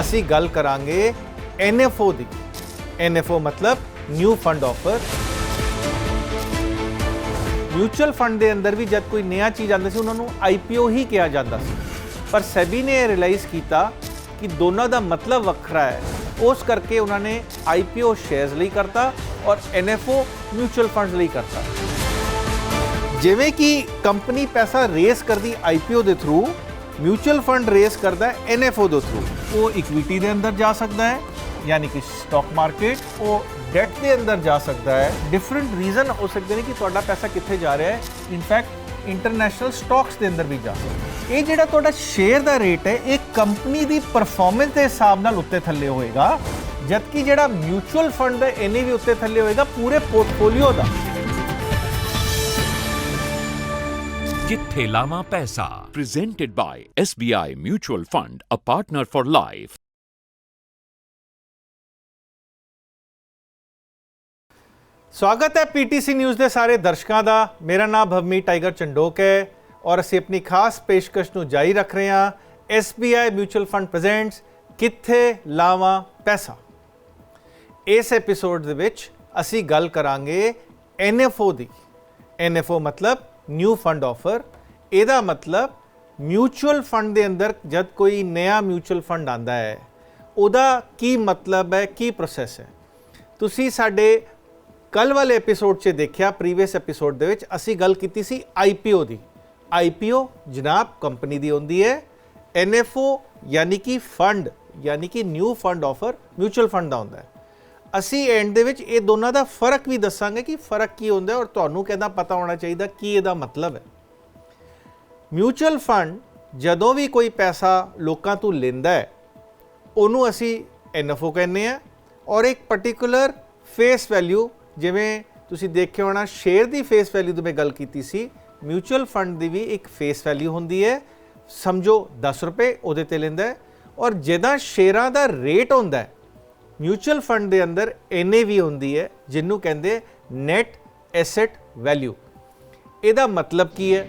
ਅਸੀਂ ਗੱਲ ਕਰਾਂਗੇ NFO ਦੀ। NFO ਮਤਲਬ new fund offer mutual fund ਦੇ ਅੰਦਰ ਵੀ ਜਦ ਕੋਈ ਨया ਚੀਜ਼ ਆਉਂਦੀ ਸੀ, ਉਹਨਾਂ ਨੂੰ IPO ਹੀ ਕਿਹਾ ਜਾਂਦਾ ਸੀ। ਪਰ ਸੈਬੀ ਨੇ ਇਹ ਰਿਅਲਾਈਜ਼ ਕੀਤਾ ਕਿ ਦੋਨਾਂ ਦਾ ਮਤਲਬ ਵੱਖਰਾ ਹੈ। ਉਸ ਕਰਕੇ ਉਹਨਾਂ ਨੇ IPO ਸ਼ੇਅਰਸ ਲਈ ਕਰਤਾ ਔਰ NFO ਮਿਊਚੁਅਲ ਫੰਡਸ ਲਈ ਕਰਤਾ। ਜਿਵੇਂ ਕਿ ਕੰਪਨੀ ਪੈਸਾ ਰੇਸ ਕਰਦੀ IPO ਦੇ ਥਰੂ ਮਿਊਚੁਅਲ ਫੰਡ ਰੇਸ ਕਰਦਾ ਹੈ NFO ਦੇ ਥਰੂ ਉਹ ਇਕਵਿਟੀ ਦੇ ਅੰਦਰ ਜਾ ਸਕਦਾ ਹੈ, ਯਾਨੀ ਕਿ ਸਟਾਕ ਮਾਰਕੀਟ ਉਹ ਡੈਟ ਦੇ ਅੰਦਰ ਜਾ ਸਕਦਾ ਹੈ। ਡਿਫਰੈਂਟ ਰੀਜ਼ਨ ਹੋ ਸਕਦੇ ਨੇ ਕਿ ਤੁਹਾਡਾ ਪੈਸਾ ਕਿੱਥੇ ਜਾ ਰਿਹਾ ਹੈ। ਇਨਫੈਕਟ ਇੰਟਰਨੈਸ਼ਨਲ ਸਟਾਕਸ ਦੇ ਅੰਦਰ ਵੀ ਜਾ ਸਕਦਾ ਇਹ ਜਿਹੜਾ ਤੁਹਾਡਾ ਸ਼ੇਅਰ ਦਾ ਰੇਟ ਹੈ, ਇਹ ਕੰਪਨੀ ਦੀ ਪਰਫਾਰਮੈਂਸ ਦੇ ਹਿਸਾਬ ਨਾਲ ਉੱਤੇ ਥੱਲੇ ਹੋਏਗਾ। ਜਦਕਿ ਜਿਹੜਾ ਮਿਊਚੁਅਲ ਫੰਡ ਹੈ, ਇਹਨੇ ਵੀ ਉੱਤੇ ਥੱਲੇ ਹੋਏਗਾ, ਪੂਰੇ ਪੋਰਟਫੋਲੀਓ ਦਾ। ਜਿੱਥੇ ਲਾਵਾਂ ਪੈਸਾ presented by SBI Mutual Fund, a partner for life. ਸਵਾਗਤ ਹੈ ਪੀਟੀਸੀ ਨਿਊਜ਼ ਦੇ ਸਾਰੇ ਦਰਸ਼ਕਾਂ ਦਾ। ਮੇਰਾ ਨਾਮ ਭਵਮੀ ਟਾਈਗਰ ਚੰਡੋਕ ਹੈ ਔਰ ਅਸੀਂ ਆਪਣੀ ਖਾਸ ਪੇਸ਼ਕਸ਼ ਨੂੰ ਜਾਰੀ ਰੱਖ ਰਹੇ ਹਾਂ। SBI ਮਿਊਚੁਅਲ ਫੰਡ ਪ੍ਰੈਜ਼ੈਂਟਸ ਕਿੱਥੇ ਲਾਵਾਂ ਪੈਸਾ? ਇਸ ਐਪੀਸੋਡ ਦੇ ਵਿੱਚ ਅਸੀਂ ਗੱਲ ਕਰਾਂਗੇ NFO ਦੀ। NFO ਮਤਲਬ ਨਿਊ ਫੰਡ ਆਫਰ ਇਹਦਾ ਮਤਲਬ ਮਿਊਚੁਅਲ ਫੰਡ ਦੇ ਅੰਦਰ ਜਦ ਕੋਈ ਨਵਾਂ ਮਿਊਚੁਅਲ ਫੰਡ ਆਂਦਾ ਹੈ, ਉਹਦਾ ਕੀ ਮਤਲਬ ਹੈ, ਕੀ ਪ੍ਰੋਸੈਸ ਹੈ? ਤੁਸੀਂ ਸਾਡੇ ਕੱਲ ਵਾਲੇ ਐਪੀਸੋਡ 'ਚ ਦੇਖਿਆ ਪ੍ਰੀਵੀਅਸ ਐਪੀਸੋਡ ਦੇ ਵਿੱਚ ਅਸੀਂ ਗੱਲ ਕੀਤੀ ਸੀ IPO ਦੀ। IPO ਜਨਾਬ ਕੰਪਨੀ ਦੀ ਹੁੰਦੀ ਹੈ। NFO ਯਾਨੀ ਕਿ ਫੰਡ ਯਾਨੀ ਕਿ new fund offer mutual fund ਦਾ ਹੁੰਦਾ ਹੈ। ਅਸੀਂ ਐਂਡ ਦੇ ਵਿੱਚ ਇਹ ਦੋਨਾਂ ਦਾ ਫ਼ਰਕ ਵੀ ਦੱਸਾਂਗੇ ਕਿ ਫ਼ਰਕ ਕੀ ਹੁੰਦਾ ਔਰ ਤੁਹਾਨੂੰ ਕਿਹਦਾ ਪਤਾ ਹੋਣਾ ਚਾਹੀਦਾ, ਕੀ ਇਹਦਾ ਮਤਲਬ ਹੈ। ਮਿਊਚੁਅਲ ਫੰਡ ਜਦੋਂ ਵੀ ਕੋਈ ਪੈਸਾ ਲੋਕਾਂ ਤੋਂ ਲੈਂਦਾ ਹੈ, ਉਹਨੂੰ ਅਸੀਂ NFO ਕਹਿੰਦੇ ਆ ਔਰ ਇੱਕ ਪਾਰਟਿਕੂਲਰ ਫੇਸ ਵੈਲਿਊ ਜਿਵੇਂ ਤੁਸੀਂ ਦੇਖਿਆ ਹੋਣਾ ਸ਼ੇਅਰ ਦੀ ਫੇਸ ਵੈਲਿਊ ਦੀ ਮੈਂ ਗੱਲ ਕੀਤੀ ਸੀ ਮਿਊਚੁਅਲ ਫੰਡ ਦੀ ਵੀ ਇੱਕ ਫੇਸ ਵੈਲਿਊ ਹੁੰਦੀ ਹੈ, ਸਮਝੋ 10 ਰੁਪਏ ਉਹਦੇ ਤੇ ਲੈਂਦਾ ਔਰ ਜਿਹਦਾ ਸ਼ੇਅਰਾਂ ਦਾ ਰੇਟ ਹੁੰਦਾ ਹੈ ਮਿਊਚੁਅਲ ਫੰਡ ਦੇ ਅੰਦਰ NAV ਹੁੰਦੀ ਹੈ ਜਿਹਨੂੰ ਕਹਿੰਦੇ ਨੈਟ ਐਸੈਟ ਵੈਲਿਊ। ਇਹਦਾ ਮਤਲਬ ਕੀ ਹੈ?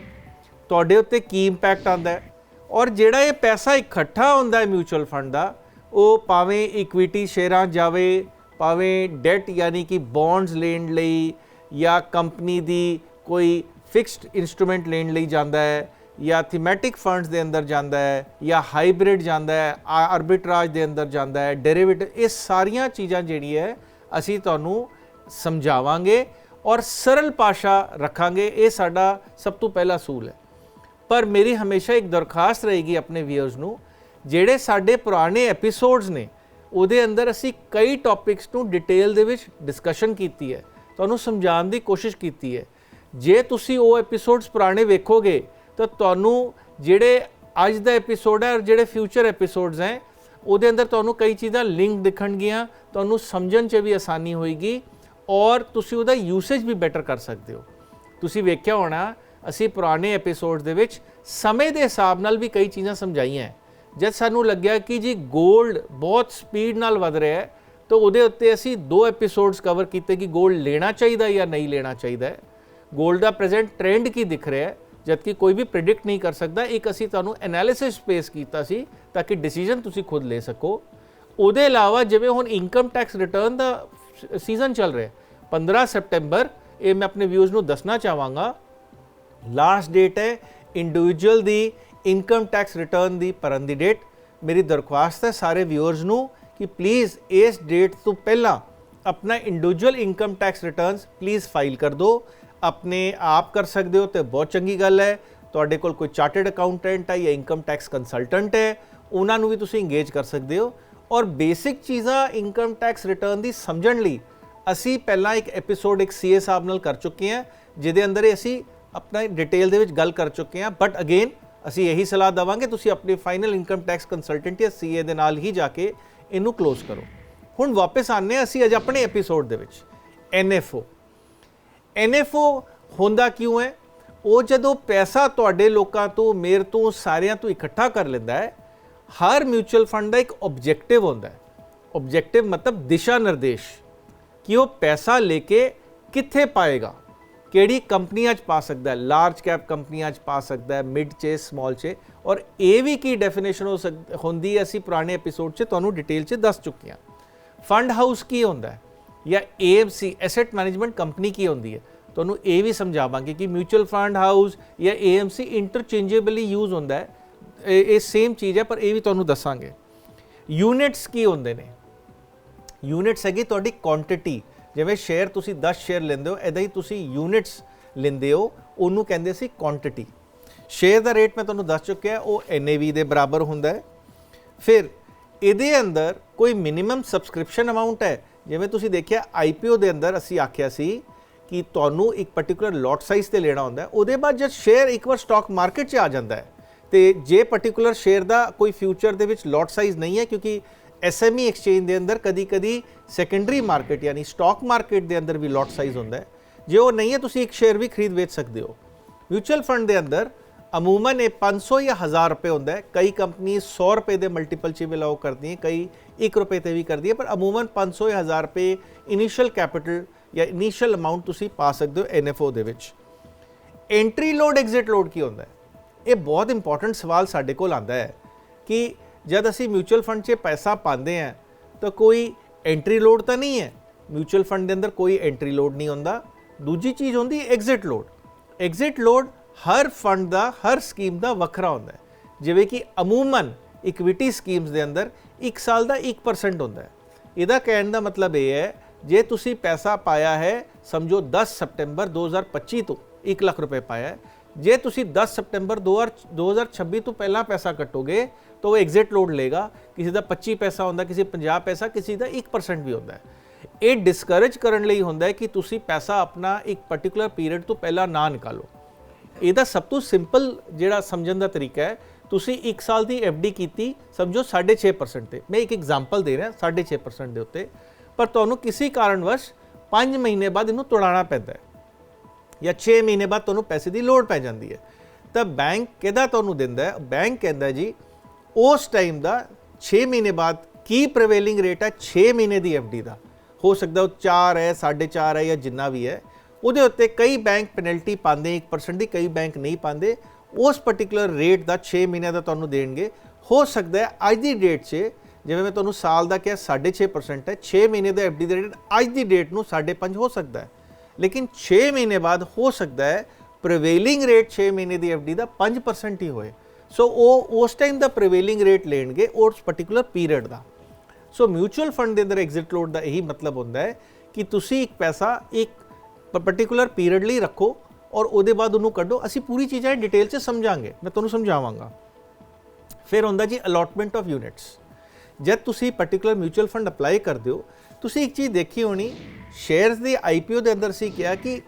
ਤੁਹਾਡੇ ਉੱਤੇ ਕੀ ਇੰਪੈਕਟ ਆਉਂਦਾ ਹੈ? ਔਰ ਜਿਹੜਾ ਇਹ ਪੈਸਾ ਇਕੱਠਾ ਹੁੰਦਾ ਹੈ ਮਿਊਚੁਅਲ ਫੰਡ ਦਾ, ਉਹ ਭਾਵੇਂ ਇਕਵਿਟੀ ਸ਼ੇਅਰਾਂ ਜਾਵੇ, ਭਾਵੇਂ ਡੈਟ ਯਾਨੀ ਕਿ ਬੌਂਡਸ ਲੈਣ ਲਈ ਜਾਂ ਕੰਪਨੀ ਦੀ ਕੋਈ ਫਿਕਸਡ ਇਨਸਟਰੂਮੈਂਟ ਲੈਣ ਲਈ ਜਾਂਦਾ ਹੈ ਜਾਂ ਥੀਮੈਟਿਕ ਫੰਡਸ ਦੇ ਅੰਦਰ ਜਾਂਦਾ ਹੈ, ਜਾਂ ਹਾਈਬ੍ਰਿਡ ਜਾਂਦਾ ਹੈ ਆਰਬਿਟਰਾਜ ਦੇ ਅੰਦਰ ਜਾਂਦਾ ਹੈ ਡੈਰੀਵੇਟਿਵ ਇਹ ਸਾਰੀਆਂ ਚੀਜ਼ਾਂ ਜਿਹੜੀ ਹੈ, ਅਸੀਂ ਤੁਹਾਨੂੰ ਸਮਝਾਵਾਂਗੇ ਔਰ ਸਰਲ ਭਾਸ਼ਾ ਰੱਖਾਂਗੇ, ਇਹ ਸਾਡਾ ਸਭ ਤੋਂ ਪਹਿਲਾ ਸੂਲ ਹੈ। ਪਰ ਮੇਰੀ ਹਮੇਸ਼ਾ ਇੱਕ ਦਰਖਾਸਤ ਰਹੇਗੀ ਆਪਣੇ ਵੀਅਰਸ ਨੂੰ, ਜਿਹੜੇ ਸਾਡੇ ਪੁਰਾਣੇ ਐਪੀਸੋਡਸ ਨੇ, ਉਹਦੇ ਅੰਦਰ ਅਸੀਂ ਕਈ ਟੌਪਿਕਸ ਨੂੰ ਡਿਟੇਲ ਦੇ ਵਿੱਚ ਡਿਸਕਸ਼ਨ ਕੀਤੀ ਹੈ, ਤੁਹਾਨੂੰ ਸਮਝਾਉਣ ਦੀ ਕੋਸ਼ਿਸ਼ ਕੀਤੀ ਹੈ। ਜੇ ਤੁਸੀਂ ਉਹ ਐਪੀਸੋਡਸ ਪੁਰਾਣੇ ਵੇਖੋਗੇ ਤਾਂ ਤੁਹਾਨੂੰ ਜਿਹੜੇ ਅੱਜ ਦਾ ਐਪੀਸੋਡ ਹੈ ਔਰ ਜਿਹੜੇ ਫਿਊਚਰ ਐਪੀਸੋਡਸ ਹੈ, ਉਹਦੇ ਅੰਦਰ ਤੁਹਾਨੂੰ ਕਈ ਚੀਜ਼ਾਂ ਲਿੰਕ ਦਿਖਣਗੀਆਂ, ਤੁਹਾਨੂੰ ਸਮਝਣ 'ਚ ਵੀ ਆਸਾਨੀ ਹੋਏਗੀ ਔਰ ਤੁਸੀਂ ਉਹਦਾ ਯੂਸੇਜ ਵੀ ਬੈਟਰ ਕਰ ਸਕਦੇ ਹੋ। ਤੁਸੀਂ ਵੇਖਿਆ ਹੋਣਾ, ਅਸੀਂ ਪੁਰਾਣੇ ਐਪੀਸੋਡਸ ਦੇ ਵਿੱਚ ਸਮੇਂ ਦੇ ਹਿਸਾਬ ਨਾਲ ਵੀ ਕਈ ਚੀਜ਼ਾਂ ਸਮਝਾਈਆਂ। ਜਦ ਸਾਨੂੰ ਲੱਗਿਆ ਕਿ ਜੀ 골ਡ ਬਹੁਤ ਸਪੀਡ ਨਾਲ ਵਧ ਰਿਹਾ ਹੈ, ਤਾਂ ਉਹਦੇ ਉੱਤੇ ਅਸੀਂ ਦੋ ਐਪੀਸੋਡਸ ਕਵਰ ਕੀਤੇ ਕਿ 골ਡ ਲੈਣਾ ਚਾਹੀਦਾ ਜਾਂ ਨਹੀਂ ਲੈਣਾ ਚਾਹੀਦਾ ਹੈ। 골ਡ ਦਾ ਪ੍ਰੈਜ਼ੈਂਟ ਟ੍ਰੈਂਡ ਕੀ ਦਿਖ ਰਿਹਾ ਹੈ? ਜਦਕਿ ਕੋਈ ਵੀ ਪ੍ਰਿਡਿਕਟ ਨਹੀਂ ਕਰ ਸਕਦਾ, ਇੱਕ ਅਸੀਂ ਤੁਹਾਨੂੰ ਐਨਾਲਿਸਿਸ ਪੇਸ਼ ਕੀਤਾ ਸੀ ਤਾਂ ਕਿ ਡਿਸੀਜਨ ਤੁਸੀਂ ਖੁਦ ਲੈ ਸਕੋ। ਉਹਦੇ ਇਲਾਵਾ ਜਿਵੇਂ ਹੁਣ ਇਨਕਮ ਟੈਕਸ ਰਿਟਰਨ ਦਾ ਸੀਜ਼ਨ ਚੱਲ ਰਿਹਾ ਹੈ 15 ਸਪਟੈਂਬਰ, ਇਹ ਮੈਂ ਆਪਣੇ ਵਿਊਜ਼ ਨੂੰ ਦੱਸਣਾ ਚਾਹਾਂਗਾ। ਲਾਸਟ ਡੇਟ ਹੈ ਇੰਡੀਵਿਜੂਅਲ ਦੀ ਇਨਕਮ ਟੈਕਸ ਰਿਟਰਨ ਦੀ ਭਰਨ ਦੀ ਡੇਟ ਮੇਰੀ ਦਰਖਾਸਤ ਹੈ ਸਾਰੇ ਵਿਊਅਰਸ ਨੂੰ ਕਿ ਪਲੀਜ਼ ਇਸ ਡੇਟ ਤੋਂ ਪਹਿਲਾਂ ਆਪਣਾ individual income tax returns please file ਕਰ ਦਿਓ। ਆਪਣੇ ਆਪ ਕਰ ਸਕਦੇ ਹੋ ਤੇ ਬਹੁਤ ਚੰਗੀ ਗੱਲ ਹੈ। ਤੁਹਾਡੇ ਕੋਲ ਕੋਈ ਚਾਰਟਰਡ ਅਕਾਊਂਟੈਂਟ ਹੈ ਜਾਂ ਇਨਕਮ ਟੈਕਸ ਕੰਸਲਟੈਂਟ ਹੈ, ਉਹਨਾਂ ਨੂੰ ਵੀ ਤੁਸੀਂ ਇੰਗੇਜ ਕਰ ਸਕਦੇ ਹੋ। ਔਰ ਬੇਸਿਕ ਚੀਜ਼ਾਂ ਇਨਕਮ ਟੈਕਸ ਰਿਟਰਨ ਦੀ ਸਮਝਣ ਲਈ ਅਸੀਂ ਪਹਿਲਾਂ ਇੱਕ ਐਪੀਸੋਡ ਇੱਕ ਸੀਏ ਸਾਹਿਬ ਨਾਲ ਕਰ ਚੁੱਕੇ ਹਾਂ, ਜਿਹਦੇ ਅੰਦਰ ਅਸੀਂ ਆਪਣਾ ਡਿਟੇਲ ਦੇ ਵਿੱਚ ਗੱਲ ਕਰ ਚੁੱਕੇ ਹਾਂ। ਬਟ ਅਗੇਨ ਅਸੀਂ ਇਹੀ ਸਲਾਹ ਦਵਾਂਗੇ, ਤੁਸੀਂ ਆਪਣੇ ਫਾਈਨਲ ਇਨਕਮ ਟੈਕਸ ਕੰਸਲਟੈਂਟ ਜਾਂ ਸੀਏ ਦੇ ਨਾਲ ਹੀ ਜਾ ਕੇ ਇਹਨੂੰ ক্লোਜ਼ ਕਰੋ। ਹੁਣ ਵਾਪਸ ਆਨੇ ਹਾਂ ਅਸੀਂ ਅੱਜ ਆਪਣੇ ਐਪੀਸੋਡ ਦੇ ਵਿੱਚ। NFO NFO ਹੁੰਦਾ ਕਿਉਂ ਹੈ? ਉਹ ਜਦੋਂ ਪੈਸਾ ਤੁਹਾਡੇ ਲੋਕਾਂ ਤੋਂ, ਮੇਰ ਤੋਂ, ਸਾਰਿਆਂ ਤੋਂ ਇਕੱਠਾ ਕਰ ਲੈਂਦਾ ਹੈ, ਹਰ ਮਿਊਚੁਅਲ ਫੰਡ ਦਾ ਇੱਕ ਆਬਜੈਕਟਿਵ ਹੁੰਦਾ ਹੈ। ਆਬਜੈਕਟਿਵ ਮਤਲਬ ਦਿਸ਼ਾ ਨਿਰਦੇਸ਼ ਕਿ ਉਹ ਪੈਸਾ ਲੈ ਕੇ ਕਿੱਥੇ ਪਾਏਗਾ, ਕਿਹੜੀ ਕੰਪਨੀਆਂ 'ਚ ਪਾ ਸਕਦਾ ਹੈ ਲਾਰਜ ਕੈਪ ਕੰਪਨੀਆਂ 'ਚ ਪਾ ਸਕਦਾ ਹੈ ਮਿਡ 'ਚ ਸਮਾਲ 'ਚ। ਔਰ ਇਹ ਵੀ ਕੀ ਡੈਫੀਨੇਸ਼ਨ ਹੋ ਸਕ, ਹੁੰਦੀ ਹੈ, ਅਸੀਂ ਪੁਰਾਣੇ ਐਪੀਸੋਡ 'ਚ ਤੁਹਾਨੂੰ ਡਿਟੇਲ 'ਚ ਦੱਸ ਚੁੱਕੇ ਹਾਂ। ਫੰਡ ਹਾਊਸ ਕੀ ਹੁੰਦਾ ਹੈ? ਜਾਂ AMC ਐਸੈਟ ਮੈਨੇਜਮੈਂਟ ਕੰਪਨੀ ਕੀ ਹੁੰਦੀ ਹੈ? ਤੁਹਾਨੂੰ ਇਹ ਵੀ ਸਮਝਾਵਾਂਗੇ ਕਿ ਮਿਊਚੁਅਲ ਫੰਡ ਹਾਊਸ ਜਾਂ AMC ਇੰਟਰਚੇਂਜੇਬਲੀ ਯੂਜ਼ ਹੁੰਦਾ ਹੈ। ਇਹ ਸੇਮ ਚੀਜ਼ ਹੈ, ਪਰ ਇਹ ਵੀ ਤੁਹਾਨੂੰ ਦੱਸਾਂਗੇ। ਯੂਨਿਟਸ ਕੀ ਹੁੰਦੇ ਨੇ? ਯੂਨਿਟਸ ਹੈਗੀ ਤੁਹਾਡੀ ਕੁਆਂਟੀਟੀ ਜਿਵੇਂ ਸ਼ੇਅਰ ਤੁਸੀਂ 10 ਸ਼ੇਅਰ ਲੈਂਦੇ ਹੋ ਐਦਾਂ ਹੀ ਤੁਸੀਂ ਯੂਨਿਟਸ ਲੈਂਦੇ ਹੋ, ਉਹਨੂੰ ਕਹਿੰਦੇ ਸੀ ਕੁਆਂਟੀਟੀ ਸ਼ੇਅਰ ਦਾ ਰੇਟ ਮੈਂ ਤੁਹਾਨੂੰ ਦੱਸ ਚੁੱਕਿਆ, ਉਹ NAV ਦੇ ਬਰਾਬਰ ਹੁੰਦਾ ਹੈ। ਫਿਰ ਇਹਦੇ ਅੰਦਰ ਕੋਈ ਮਿਨੀਮਮ ਸਬਸਕ੍ਰਿਪਸ਼ਨ ਅਮਾਉਂਟ ਹੈ ਜਿਵੇਂ ਤੁਸੀਂ ਦੇਖਿਆ IPO ਦੇ ਅੰਦਰ ਅਸੀਂ ਆਖਿਆ ਸੀ ਕਿ ਤੁਹਾਨੂੰ ਇੱਕ ਪਾਰਟਿਕੂਲਰ ਲੋਟ ਸਾਈਜ਼ ਤੇ ਲੈਣਾ ਹੁੰਦਾ ਉਹਦੇ ਬਾਅਦ ਜਦ ਸ਼ੇਅਰ ਇੱਕ ਵਾਰ ਸਟਾਕ ਮਾਰਕੀਟ 'ਚ ਆ ਜਾਂਦਾ ਹੈ, ਤੇ ਜੇ ਪਾਰਟਿਕੂਲਰ ਸ਼ੇਅਰ ਦਾ ਕੋਈ ਫਿਊਚਰ ਦੇ ਵਿੱਚ ਲੋਟ ਸਾਈਜ਼ ਨਹੀਂ ਹੈ, ਕਿਉਂਕਿ ਐਸਐਮਈ ਐਕਸਚੇਂਜ ਦੇ ਅੰਦਰ ਕਦੀ-ਕਦੀ ਸੈਕੰਡਰੀ ਮਾਰਕੀਟ ਯਾਨੀ ਸਟਾਕ ਮਾਰਕੀਟ ਦੇ ਅੰਦਰ ਵੀ ਲੋਟ ਸਾਈਜ਼ ਹੁੰਦਾ ਹੈ। ਜੇ ਉਹ ਨਹੀਂ ਹੈ, ਤੁਸੀਂ ਇੱਕ ਸ਼ੇਅਰ ਵੀ ਖਰੀਦ ਵੇਚ ਸਕਦੇ ਹੋ। ਮਿਊਚੁਅਲ ਫੰਡ ਦੇ ਅੰਦਰ ਅਮੂਮਨ ਇਹ 500 ਜਾਂ 1000 ਰੁਪਏ ਹੁੰਦਾ ਹੈ। ਕਈ ਕੰਪਨੀ 100 ਰੁਪਏ ਦੇ ਮਲਟੀਪਲ 'ਚ ਵੀ ਕਰਦੀ ਹੈ, ਕਈ 1 ਰੁਪਏ ਤੇ ਵੀ ਕਰਦੀ ਹੈ, ਪਰ ਅਮੂਮਨ 500 ਜਾਂ 1000 ਰੁਪਏ ਇਨੀਸ਼ੀਅਲ ਕੈਪੀਟਲ ਜਾਂ ਇਨੀਸ਼ੀਅਲ ਅਮਾਉਂਟ ਤੁਸੀਂ ਪਾ ਸਕਦੇ ਹੋ ਐਨਐਫਓ ਦੇ ਵਿੱਚ। ਐਂਟਰੀ ਲੋਡ ਐਗਜ਼ਿਟ ਲੋਡ ਕੀ ਹੁੰਦਾ ਹੈ? ਇਹ ਬਹੁਤ ਇੰਪੋਰਟੈਂਟ ਸਵਾਲ ਸਾਡੇ ਕੋਲ ਆਂਦਾ ਹੈ ਕਿ ਜਦ ਅਸੀਂ ਮਿਊਚੁਅਲ ਫੰਡ 'ਚ ਪੈਸਾ ਪਾਉਂਦੇ ਆ ਤਾਂ ਕੋਈ ਐਂਟਰੀ ਲੋਡ ਤਾਂ ਨਹੀਂ ਹੈ। ਮਿਊਚੁਅਲ ਫੰਡ ਦੇ ਅੰਦਰ ਕੋਈ ਐਂਟਰੀ ਲੋਡ ਨਹੀਂ ਹੁੰਦਾ। ਦੂਜੀ ਚੀਜ਼ ਹੁੰਦੀ ਐਗਜ਼ਿਟ ਲੋਡ ਐਗਜ਼ਿਟ ਲੋਡ ਹਰ ਫੰਡ ਦਾ, ਹਰ ਸਕੀਮ ਦਾ ਵੱਖਰਾ ਹੁੰਦਾ ਹੈ। ਜਿਵੇਂ ਕਿ ਅਮੂਮਨ ਇਕਵਿਟੀ ਸਕੀਮਸ ਦੇ ਅੰਦਰ 1 ਸਾਲ ਦਾ 1% ਹੁੰਦਾ ਹੈ। ਇਹਦਾ ਕਹਿਣ ਦਾ ਮਤਲਬ ਇਹ ਹੈ, ਜੇ ਤੁਸੀਂ ਪੈਸਾ ਪਾਇਆ ਹੈ, ਸਮਝੋ 10 ਸਪਟੈਂਬਰ 2025 ਤੋਂ 1 ਲੱਖ ਰੁਪਏ ਪਾਇਆ ਹੈ, ਜੇ ਤੁਸੀਂ 10 ਸਪਟੈਂਬਰ 2026 ਤੋਂ ਪਹਿਲਾਂ ਪੈਸਾ ਕੱਟੋਗੇ, ਤਾਂ ਉਹ ਐਗਜ਼ਿਟ ਲੋਡ ਲੇਗਾ ਕਿਸੇ ਦਾ 25 ਪੈਸਾ ਹੁੰਦਾ, ਕਿਸੇ 50 ਪੈਸਾ, ਕਿਸੇ ਦਾ 1% ਵੀ ਹੁੰਦਾ ਹੈ। ਇਹ ਡਿਸਕਰੇਜ ਕਰਨ ਲਈ ਹੁੰਦਾ ਹੈ ਕਿ ਤੁਸੀਂ ਪੈਸਾ ਆਪਣਾ ਇੱਕ ਪਾਰਟਿਕੂਲਰ ਪੀਰੀਅਡ ਤੋਂ ਪਹਿਲਾਂ ਨਾ ਨਿਕਾਲੋ। ਇਹਦਾ ਸਭ ਤੋਂ ਸਿੰਪਲ ਜਿਹੜਾ ਸਮਝਣ ਦਾ ਤਰੀਕਾ ਹੈ, ਤੁਸੀਂ 1 ਸਾਲ ਦੀ ਡੀ ਕੀਤੀ, ਸਮਝੋ 6.5% ਤੇ। ਮੈਂ ਇੱਕ ਐਗਜ਼ਾਮਪਲ ਦੇ ਰਿਹਾ 6.5% ਦੇ ਉੱਤੇ। ਪਰ ਤੁਹਾਨੂੰ ਕਿਸੇ ਕਾਰਨਵਸ਼ 5 ਮਹੀਨੇ ਬਾਅਦ ਇਹਨੂੰ ਤੋੜਾਉਣਾ ਪੈਂਦਾ ਹੈ। ਜਾਂ 6 ਮਹੀਨੇ ਬਾਅਦ ਤੁਹਾਨੂੰ ਪੈਸੇ ਦੀ ਲੋੜ ਪੈ ਜਾਂਦੀ ਹੈ। ਤਾਂ ਬੈਂਕ ਕਿਹਦਾ ਤੁਹਾਨੂੰ ਦਿੰਦਾ ਹੈ? ਬੈਂਕ ਕਹਿੰਦਾ ਜੀ, ਉਸ ਟਾਈਮ ਦਾ 6 ਮਹੀਨੇ ਬਾਅਦ ਕੀ ਪ੍ਰੀਵੇਲਿੰਗ ਰੇਟ ਹੈ? 6 ਮਹੀਨੇ ਦੀ ਡੀ ਦਾ। ਹੋ ਸਕਦਾ ਉਹ 4 ਹੈ 4.5 ਹੈ ਜਾਂ ਜਿੰਨਾ ਵੀ ਹੈ। ਉਹਦੇ ਉੱਤੇ ਕਈ ਬੈਂਕ ਪੈਨਲਟੀ ਪਾਉਂਦੇ 1% ਦੀ ਕਈ ਬੈਂਕ ਨਹੀਂ ਪਾਉਂਦੇ, ਉਸ ਪਾਰਟਿਕੂਲਰ ਰੇਟ ਦਾ 6 ਮਹੀਨਿਆਂ ਦਾ ਤੁਹਾਨੂੰ ਦੇਣਗੇ। ਹੋ ਸਕਦਾ ਹੈ ਅੱਜ ਦੀ ਡੇਟ 'ਚ, ਜਿਵੇਂ ਮੈਂ ਤੁਹਾਨੂੰ ਸਾਲ ਦਾ ਕਿਹਾ 6.5% ਹੈ 6 ਮਹੀਨੇ ਦਾ ਡੀ ਦਾ ਰੇਟ ਅੱਜ ਦੀ ਡੇਟ ਨੂੰ 5.5 ਹੋ ਸਕਦਾ ਹੈ। ਲੇਕਿਨ 6 ਮਹੀਨੇ ਬਾਅਦ ਹੋ ਸਕਦਾ ਹੈ ਪ੍ਰੀਵੇਲਿੰਗ ਰੇਟ 6 ਮਹੀਨੇ ਦੀ ਡੀ ਦਾ 5% ਹੀ ਹੋਏ। ਸੋ ਉਹ ਉਸ ਟਾਈਮ ਦਾ ਪ੍ਰੀਵੇਲਿੰਗ ਰੇਟ ਲੈਣਗੇ ਉਸ ਪਾਰਟਿਕੂਲਰ ਪੀਰੀਅਡ ਦਾ। ਸੋ ਮਿਊਚੁਅਲ ਫੰਡ ਦੇ ਅੰਦਰ ਐਗਜ਼ਿਟ ਲੋਡ ਦਾ ਇਹੀ ਮਤਲਬ ਹੁੰਦਾ ਹੈ ਕਿ ਤੁਸੀਂ ਇੱਕ ਪੈਸਾ ਇੱਕ ਪਾਰਟਿਕੂਲਰ ਪੀਰੀਅਡ ਲਈ ਰੱਖੋ ਔਰ ਉਹਦੇ ਬਾਅਦ ਉਹਨੂੰ ਕੱਢੋ। ਅਸੀਂ ਪੂਰੀ ਚੀਜ਼ਾਂ ਡਿਟੇਲ 'ਚ ਸਮਝਾਂਗੇ। ਮੈਂ ਤੁਹਾਨੂੰ ਸਮਝਾਵਾਂਗਾ। ਫਿਰ ਹੁੰਦਾ ਜੀ ਅਲੋਟਮੈਂਟ ਆਫ ਯੂਨਿਟਸ ਜਦ ਤੁਸੀਂ ਪਾਰਟਿਕੂਲਰ ਮਿਊਚੁਅਲ ਫੰਡ ਅਪਲਾਈ ਕਰਦੇ ਹੋ ਤੁਸੀਂ ਇੱਕ ਚੀਜ਼ ਦੇਖੀ ਹੋਣੀ ਸ਼ੇਅਰਸ ਦੇ ਆਈਪੀਓ ਦੇ ਅੰਦਰ ਸੀ ਕਿਹਾ ਕਿ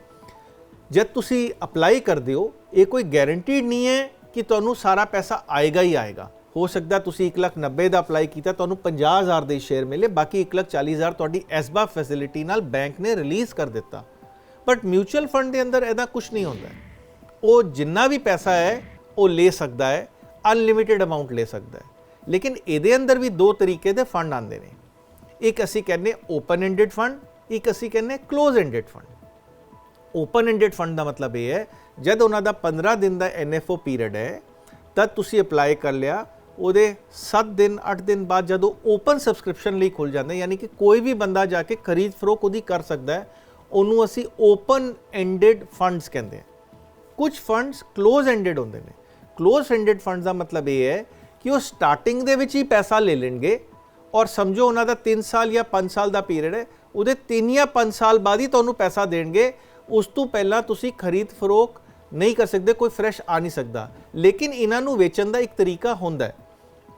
ਜਦ ਤੁਸੀਂ ਅਪਲਾਈ ਕਰਦੇ ਹੋ ਇਹ ਕੋਈ ਗਾਰੰਟੀਡ ਨਹੀਂ ਹੈ ਕਿ ਤੁਹਾਨੂੰ ਸਾਰਾ ਪੈਸਾ ਆਏਗਾ ਹੀ ਆਏਗਾ। ਹੋ ਸਕਦਾ ਤੁਸੀਂ 1,90,000 ਦਾ ਅਪਲਾਈ ਕੀਤਾ ਤੁਹਾਨੂੰ 50000 ਦੇ ਸ਼ੇਅਰ ਮਿਲੇ ਬਾਕੀ 1,40,000 ਤੁਹਾਡੀ ਐਸਬਾ ਫੈਸਿਲਿਟੀ ਨਾਲ ਬੈਂਕ ਨੇ ਰਿਲੀਜ਼ ਕਰ ਦਿੱਤਾ। ਬਟ ਮਿਊਚੁਅਲ ਫੰਡ ਦੇ ਅੰਦਰ ਇਹਦਾ ਕੁਝ ਨਹੀਂ ਹੁੰਦਾ। ਉਹ ਜਿੰਨਾ ਵੀ ਪੈਸਾ ਹੈ, ਉਹ ਲੈ ਸਕਦਾ ਹੈ ਅਨਲਿਮਿਟਿਡ ਅਮਾਉਂਟ ਲੈ ਸਕਦਾ ਹੈ। ਲੇਕਿਨ ਇਹਦੇ ਅੰਦਰ ਵੀ ਦੋ ਤਰੀਕੇ ਦੇ ਫੰਡ ਆਉਂਦੇ ਨੇ। ਇੱਕ ਅਸੀਂ ਕਹਿੰਦੇ ਓਪਨ ਐਂਡਡ ਫੰਡ ਇੱਕ ਅਸੀਂ ਕਹਿੰਦੇ close ended fund open ended fund ਦਾ ਮਤਲਬ ਇਹ ਹੈ, ਜਦ ਉਹਨਾਂ ਦਾ 15 ਦਿਨ ਦਾ ਐਨਐਫਓ ਪੀਰੀਅਡ ਹੈ ਤਦ ਤੁਸੀਂ ਅਪਲਾਈ ਕਰ ਲਿਆ, ਉਹਦੇ 7 ਦਿਨ 8 ਦਿਨ ਬਾਅਦ ਜਦੋਂ ਓਪਨ ਸਬਸਕ੍ਰਿਪਸ਼ਨ ਲਈ ਖੁੱਲ ਜਾਂਦਾ, ਯਾਨੀ ਕਿ ਕੋਈ ਵੀ ਬੰਦਾ ਜਾ ਕੇ ਖਰੀਦ ਫਰੋਖ ਉਹਦੀ ਕਰ ਸਕਦਾ ਹੈ ਉਹਨੂੰ ਅਸੀਂ ਓਪਨ ਐਂਡਡ ਫੰਡਸ ਕਹਿੰਦੇ ਆ ਕੁਝ ਫੰਡਸ ক্লোਜ਼ ਐਂਡਡ ਹੁੰਦੇ ਨੇ। ক্লোਜ਼ ਐਂਡਡ ਫੰਡਸ ਦਾ ਮਤਲਬ ਇਹ ਹੈ ਕਿ ਉਹ ਸਟਾਰਟਿੰਗ ਦੇ ਵਿੱਚ ਹੀ ਪੈਸਾ ਲੈ ਲੈਣਗੇ ਔਰ ਸਮਝੋ ਉਹਨਾਂ ਦਾ 3 ਸਾਲ ਜਾਂ 5 ਸਾਲ ਦਾ ਪੀਰੀਅਡ ਹੈ, ਉਹਦੇ 3 ਜਾਂ 5 ਸਾਲ ਬਾਅਦ ਹੀ ਤੁਹਾਨੂੰ ਪੈਸਾ ਦੇਣਗੇ। ਉਸ ਤੋਂ ਪਹਿਲਾਂ ਤੁਸੀਂ ਖਰੀਦ ਫਰੋਕ ਨਹੀਂ ਕਰ ਸਕਦੇ, ਕੋਈ ਫਰੈਸ਼ ਆ ਨਹੀਂ ਸਕਦਾ। ਲੇਕਿਨ ਇਹਨਾਂ ਨੂੰ ਵੇਚਣ ਦਾ ਇੱਕ ਤਰੀਕਾ ਹੁੰਦਾ ਹੈ।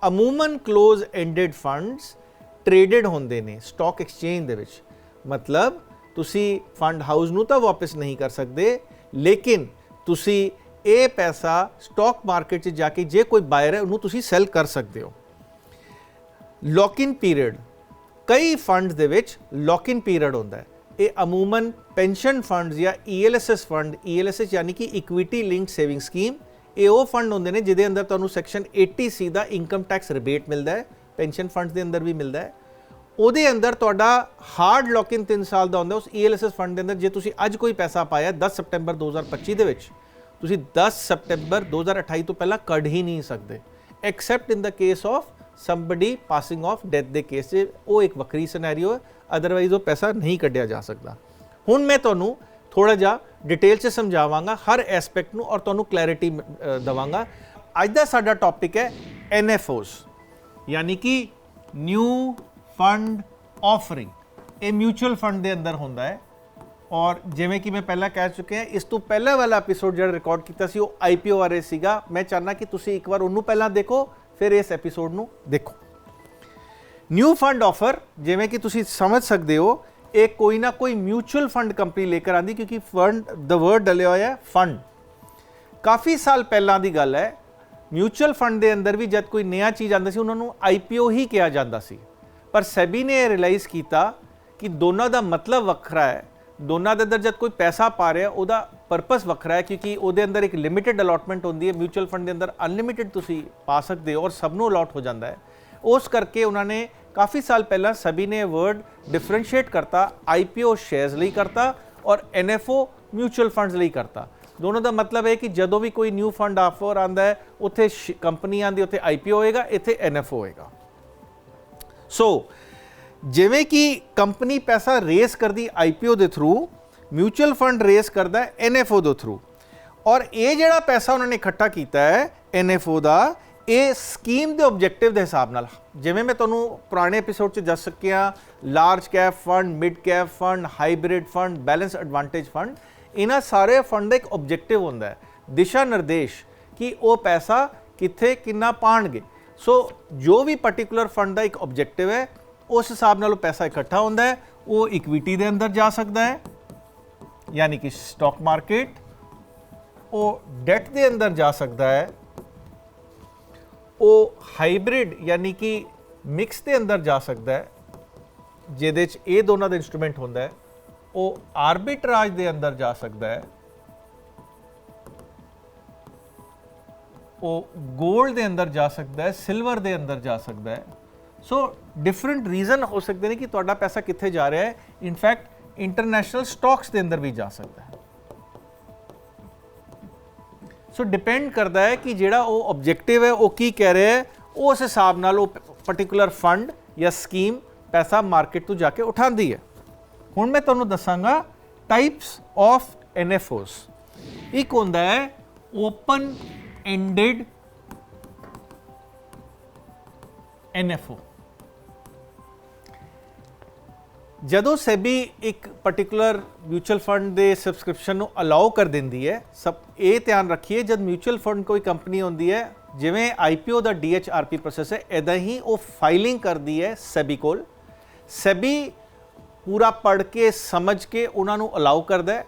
ਅਮੂਮਨ ক্লোਜ਼ ਐਂਡਡ ਫੰਡਸ ਟ੍ਰੇਡਡ ਹੁੰਦੇ ਨੇ ਸਟਾਕ ਐਕਸਚੇਂਜ ਦੇ ਵਿੱਚ। ਮਤਲਬ ਤੁਸੀਂ ਫੰਡ ਹਾਊਸ ਨੂੰ ਤਾਂ ਵਾਪਸ ਨਹੀਂ ਕਰ ਸਕਦੇ, ਲੇਕਿਨ ਤੁਸੀਂ ਇਹ ਪੈਸਾ ਸਟਾਕ ਮਾਰਕੀਟ 'ਚ ਜਾ ਕੇ ਜੇ ਕੋਈ ਬਾਇਰ ਹੈ, ਉਹਨੂੰ ਤੁਸੀਂ ਸੈਲ ਕਰ ਸਕਦੇ ਹੋ। ਲੌਕ ਇਨ ਪੀਰੀਅਡ ਕਈ ਫੰਡਸ ਦੇ ਵਿੱਚ ਲੌਕ ਇਨ ਪੀਰੀਅਡ ਹੁੰਦਾ ਹੈ। ਇਹ ਅਮੂਮਨ ਪੈਨਸ਼ਨ ਫੰਡਸ ਜਾਂ E ELSS ਫੰਡ ELSS ਯਾਨੀ ਕਿ ਇਕੁਇਟੀ ਲਿੰਕਡ ਸੇਵਿੰਗ ਸਕੀਮ ਇਹ ਉਹ ਫੰਡ ਹੁੰਦੇ ਨੇ ਜਿਹਦੇ ਅੰਦਰ ਤੁਹਾਨੂੰ ਸੈਕਸ਼ਨ 80 ਸੀ ਦਾ ਇਨਕਮ ਟੈਕਸ ਰਿਬੇਟ ਮਿਲਦਾ ਹੈ ਪੈਨਸ਼ਨ ਫੰਡਸ ਦੇ ਅੰਦਰ ਵੀ ਮਿਲਦਾ ਹੈ। ਉਹਦੇ ਅੰਦਰ ਤੁਹਾਡਾ ਹਾਰਡ ਲੌਕ ਇਨ 3 ਸਾਲ ਦਾ ਹੁੰਦਾ, ਉਸ ELSS ਫੰਡ ਦੇ ਅੰਦਰ, ਜੇ ਤੁਸੀਂ ਅੱਜ ਕੋਈ ਪੈਸਾ ਪਾਇਆ 10 ਸਪਟੈਂਬਰ 2025 ਦੇ ਵਿੱਚ, ਤੁਸੀਂ 10 ਸਪਟੈਂਬਰ 2028 ਤੋਂ ਪਹਿਲਾਂ ਕੱਢ ਹੀ ਨਹੀਂ ਸਕਦੇ except in the case of somebody passing of death ਦੇ ਕੇਸ 'ਚ, ਉਹ ਇੱਕ ਵੱਖਰੀ ਸਿਨੈਰੀਓ ਹੈ ਅਦਰਵਾਈਜ਼ ਉਹ ਪੈਸਾ ਨਹੀਂ ਕੱਢਿਆ ਜਾ ਸਕਦਾ। ਹੁਣ ਮੈਂ ਤੁਹਾਨੂੰ ਥੋੜਾ ਜਿਹਾ ਡਿਟੇਲ 'ਚ ਸਮਝਾਵਾਂਗਾ, ਹਰ ਐਸਪੈਕਟ ਨੂੰ ਔਰ ਤੁਹਾਨੂੰ ਕਲੈਰਿਟੀ ਦਵਾਂਗਾ। ਅੱਜ ਦਾ ਸਾਡਾ ਟੌਪਿਕ ਹੈ NFOs ਯਾਨੀ ਕਿ ਨਿਊ ਫੰਡ ਆਫਰਿੰਗ ਇਹ ਮਿਊਚੁਅਲ ਫੰਡ ਦੇ ਅੰਦਰ ਹੁੰਦਾ ਹੈ ਔਰ ਜਿਵੇਂ ਕਿ ਮੈਂ ਪਹਿਲਾਂ ਕਹਿ ਚੁੱਕਿਆ ਇਸ ਤੋਂ ਪਹਿਲਾਂ ਵਾਲਾ ਐਪੀਸੋਡ ਜਿਹੜਾ ਰਿਕਾਰਡ ਕੀਤਾ ਸੀ ਉਹ ਆਈਪੀਓ ਬਾਰੇ ਸੀਗਾ ਮੈਂ ਚਾਹਨਾ ਕਿ ਤੁਸੀਂ ਇੱਕ ਵਾਰ ਉਹਨੂੰ ਪਹਿਲਾਂ ਦੇਖੋ ਫਿਰ ਇਸ ਐਪੀਸੋਡ ਨੂੰ ਦੇਖੋ ਨਿਊ ਫੰਡ ਆਫਰ ਜਿਵੇਂ ਕਿ ਤੁਸੀਂ ਸਮਝ ਸਕਦੇ ਹੋ ਇਹ ਕੋਈ ਨਾ ਕੋਈ ਮਿਊਚੁਅਲ ਫੰਡ ਕੰਪਨੀ ਲੈ ਕੇ ਆਂਦੀ ਕਿਉਂਕਿ ਫੰਡ ਦਾ ਵਰਡ ਡਲਿਆ ਹੋਇਆ ਹੈ ਫੰਡ ਕਾਫੀ ਸਾਲ ਪਹਿਲਾਂ ਦੀ ਗੱਲ ਹੈ ਮਿਊਚੁਅਲ ਫੰਡ ਦੇ ਅੰਦਰ ਵੀ ਜਦ ਕੋਈ ਨया ਚੀਜ਼ ਆਉਂਦਾ ਸੀ ਉਹਨਾਂ ਨੂੰ ਆਈਪੀਓ ਹੀ ਕਿਹਾ ਜਾਂਦਾ ਸੀ ਪਰ ਸੈਬੀ ਨੇ ਰਿਅਲਾਈਜ਼ ਕੀਤਾ ਕਿ ਦੋਨਾਂ ਦਾ ਮਤਲਬ ਵੱਖਰਾ ਹੈ। ਦੋਨਾਂ ਦੇ ਅੰਦਰ ਜਦ ਕੋਈ ਪੈਸਾ ਪਾ ਰਿਹਾ, ਉਹਦਾ ਪਰਪਸ ਵੱਖਰਾ ਹੈ ਕਿਉਂਕਿ ਉਹਦੇ ਅੰਦਰ ਇੱਕ ਲਿਮਿਟਿਡ ਅਲੋਟਮੈਂਟ ਹੁੰਦੀ ਹੈ। ਮਿਊਚੁਅਲ ਫੰਡ ਦੇ ਅੰਦਰ ਅਨਲਿਮਿਟਿਡ ਤੁਸੀਂ ਪਾ ਸਕਦੇ ਹੋ ਔਰ ਸਭ ਨੂੰ ਅਲੋਟ ਹੋ ਜਾਂਦਾ ਹੈ। ਉਸ ਕਰਕੇ ਉਹਨਾਂ ਨੇ ਕਾਫੀ ਸਾਲ ਪਹਿਲਾਂ ਸਭੀ ਨੇ ਵਰਡ ਡਿਫਰੈਂਸ਼ੀਏਟ ਕਰਤਾ ਆਈਪੀਓ ਸ਼ੇਅਰਸ ਲਈ ਕਰਤਾ ਔਰ ਐਨਐਫਓ ਮਿਊਚੁਅਲ ਫੰਡਸ ਲਈ ਕਰਤਾ। ਦੋਨੋਂ ਦਾ ਮਤਲਬ ਹੈ ਕਿ ਜਦੋਂ ਵੀ ਕੋਈ ਨਿਊ ਫੰਡ ਆਫਰ ਆਂਦਾ ਹੈ, ਉੱਥੇ ਕੰਪਨੀ ਆਂਦੀ ਉੱਥੇ ਆਈਪੀਓ ਹੋਏਗਾ, ਇੱਥੇ ਐਨਐਫਓ ਹੋਏਗਾ। ਸੋ ਜਿਵੇਂ ਕਿ ਕੰਪਨੀ ਪੈਸਾ ਰੇਸ ਕਰਦੀ ਆਈਪੀਓ ਦੇ ਥਰੂ ਮਿਊਚੁਅਲ ਫੰਡ ਰੇਸ ਕਰਦਾ ਐਨਐਫਓ ਦੇ ਥਰੂ ਔਰ ਇਹ ਜਿਹੜਾ ਪੈਸਾ ਉਹਨਾਂ ਨੇ ਇਕੱਠਾ ਕੀਤਾ ਹੈ ਐਨਐਫਓ ਦਾ, ਇਹ ਸਕੀਮ ਦੇ ਆਬਜੈਕਟਿਵ ਦੇ ਹਿਸਾਬ ਨਾਲ। ਜਿਵੇਂ ਮੈਂ ਤੁਹਾਨੂੰ ਪੁਰਾਣੇ ਐਪੀਸੋਡ 'ਚ ਦੱਸ ਸਕਿਆ large cap fund mid cap fund hybrid fund balance advantage fund ਇਹਨਾਂ ਸਾਰੇ ਫੰਡ ਦਾ ਇੱਕ ਆਬਜੈਕਟਿਵ ਹੁੰਦਾ ਹੈ। ਦਿਸ਼ਾ ਨਿਰਦੇਸ਼ ਕਿ ਉਹ ਪੈਸਾ ਕਿੱਥੇ ਕਿੰਨਾ ਪਾਣਗੇ। ਸੋ ਜੋ ਵੀ ਪਾਰਟਿਕੂਲਰ ਫੰਡ ਦਾ ਇੱਕ ਆਬਜੈਕਟਿਵ ਹੈ, ਉਸ ਹਿਸਾਬ ਨਾਲ ਉਹ ਪੈਸਾ ਇਕੱਠਾ ਹੁੰਦਾ ਹੈ, ਉਹ ਇਕਵਿਟੀ ਦੇ ਅੰਦਰ ਜਾ ਸਕਦਾ ਹੈ, ਯਾਨੀ ਕਿ ਸਟਾਕ ਮਾਰਕੀਟ ਉਹ ਡੈਟ ਦੇ ਅੰਦਰ ਜਾ ਸਕਦਾ ਹੈ, ਉਹ ਹਾਈਬ੍ਰਿਡ ਯਾਨੀ ਕਿ ਮਿਕਸ ਦੇ ਅੰਦਰ ਜਾ ਸਕਦਾ ਹੈ, ਜਿਹਦੇ ਚ ਇਹ ਦੋਨਾਂ ਦਾ ਇਨਸਟਰੂਮੈਂਟ ਹੁੰਦਾ ਹੈ, ਉਹ ਆਰਬਿਟਰਾਜ ਦੇ ਅੰਦਰ ਜਾ ਸਕਦਾ ਹੈ ਉਹ 골ਡ ਦੇ ਅੰਦਰ ਜਾ ਸਕਦਾ ਹੈ ਸਿਲਵਰ ਦੇ ਅੰਦਰ ਜਾ ਸਕਦਾ ਹੈ। ਸੋ ਡਿਫਰੈਂਟ ਰੀਜ਼ਨ ਹੋ ਸਕਦੇ ਨੇ ਕਿ ਤੁਹਾਡਾ ਪੈਸਾ ਕਿੱਥੇ ਜਾ ਰਿਹਾ ਹੈ। ਇਨਫੈਕਟ ਇੰਟਰਨੈਸ਼ਨਲ ਸਟਾਕਸ ਦੇ ਅੰਦਰ ਵੀ ਜਾ ਸਕਦਾ ਹੈ। ਸੋ ਡਿਪੈਂਡ ਕਰਦਾ ਹੈ ਕਿ ਜਿਹੜਾ ਉਹ ਆਬਜੈਕਟਿਵ ਹੈ, ਉਹ ਕੀ ਕਹਿ ਰਿਹਾ ਹੈ। ਉਸ ਹਿਸਾਬ ਨਾਲ ਉਹ ਪਾਰਟਿਕੂਲਰ ਫੰਡ ਜਾਂ ਸਕੀਮ ਪੈਸਾ ਮਾਰਕੀਟ ਤੋਂ ਜਾ ਕੇ ਉਠਾਉਂਦੀ ਹੈ। ਹੁਣ ਮੈਂ ਤੁਹਾਨੂੰ ਦੱਸਾਂਗਾ ਟਾਈਪਸ ਆਫ ਐਨਐਫਓਸ ਇੱਕ ਹੁੰਦਾ ਹੈ ਓਪਨ ਐਂਡਡ ਐਨਐਫਓ ਜਦੋਂ ਸੈਬੀ ਇੱਕ ਪਾਰਟਿਕੂਲਰ ਮਿਊਚੁਅਲ ਫੰਡ ਦੇ ਸਬਸਕ੍ਰਿਪਸ਼ਨ ਨੂੰ ਅਲਾਉ ਕਰ ਦਿੰਦੀ ਹੈ, ਸਭ ਇਹ ਧਿਆਨ ਰੱਖੀਏ, ਜਦ ਮਿਊਚੁਅਲ ਫੰਡ ਕੋਈ ਕੰਪਨੀ ਹੁੰਦੀ ਹੈ, ਜਿਵੇਂ ਆਈਪੀਓ ਦਾ ਡੀਐਚਆਰਪੀ ਪ੍ਰੋਸੈਸ ਹੈ ਇਦਾਂ ਹੀ ਉਹ ਫਾਈਲਿੰਗ ਕਰਦੀ ਹੈ ਸੈਬੀ ਕੋਲ। ਸੈਬੀ ਪੂਰਾ ਪੜ੍ਹ ਕੇ, ਸਮਝ ਕੇ ਉਹਨਾਂ ਨੂੰ ਅਲਾਉ ਕਰਦਾ ਹੈ।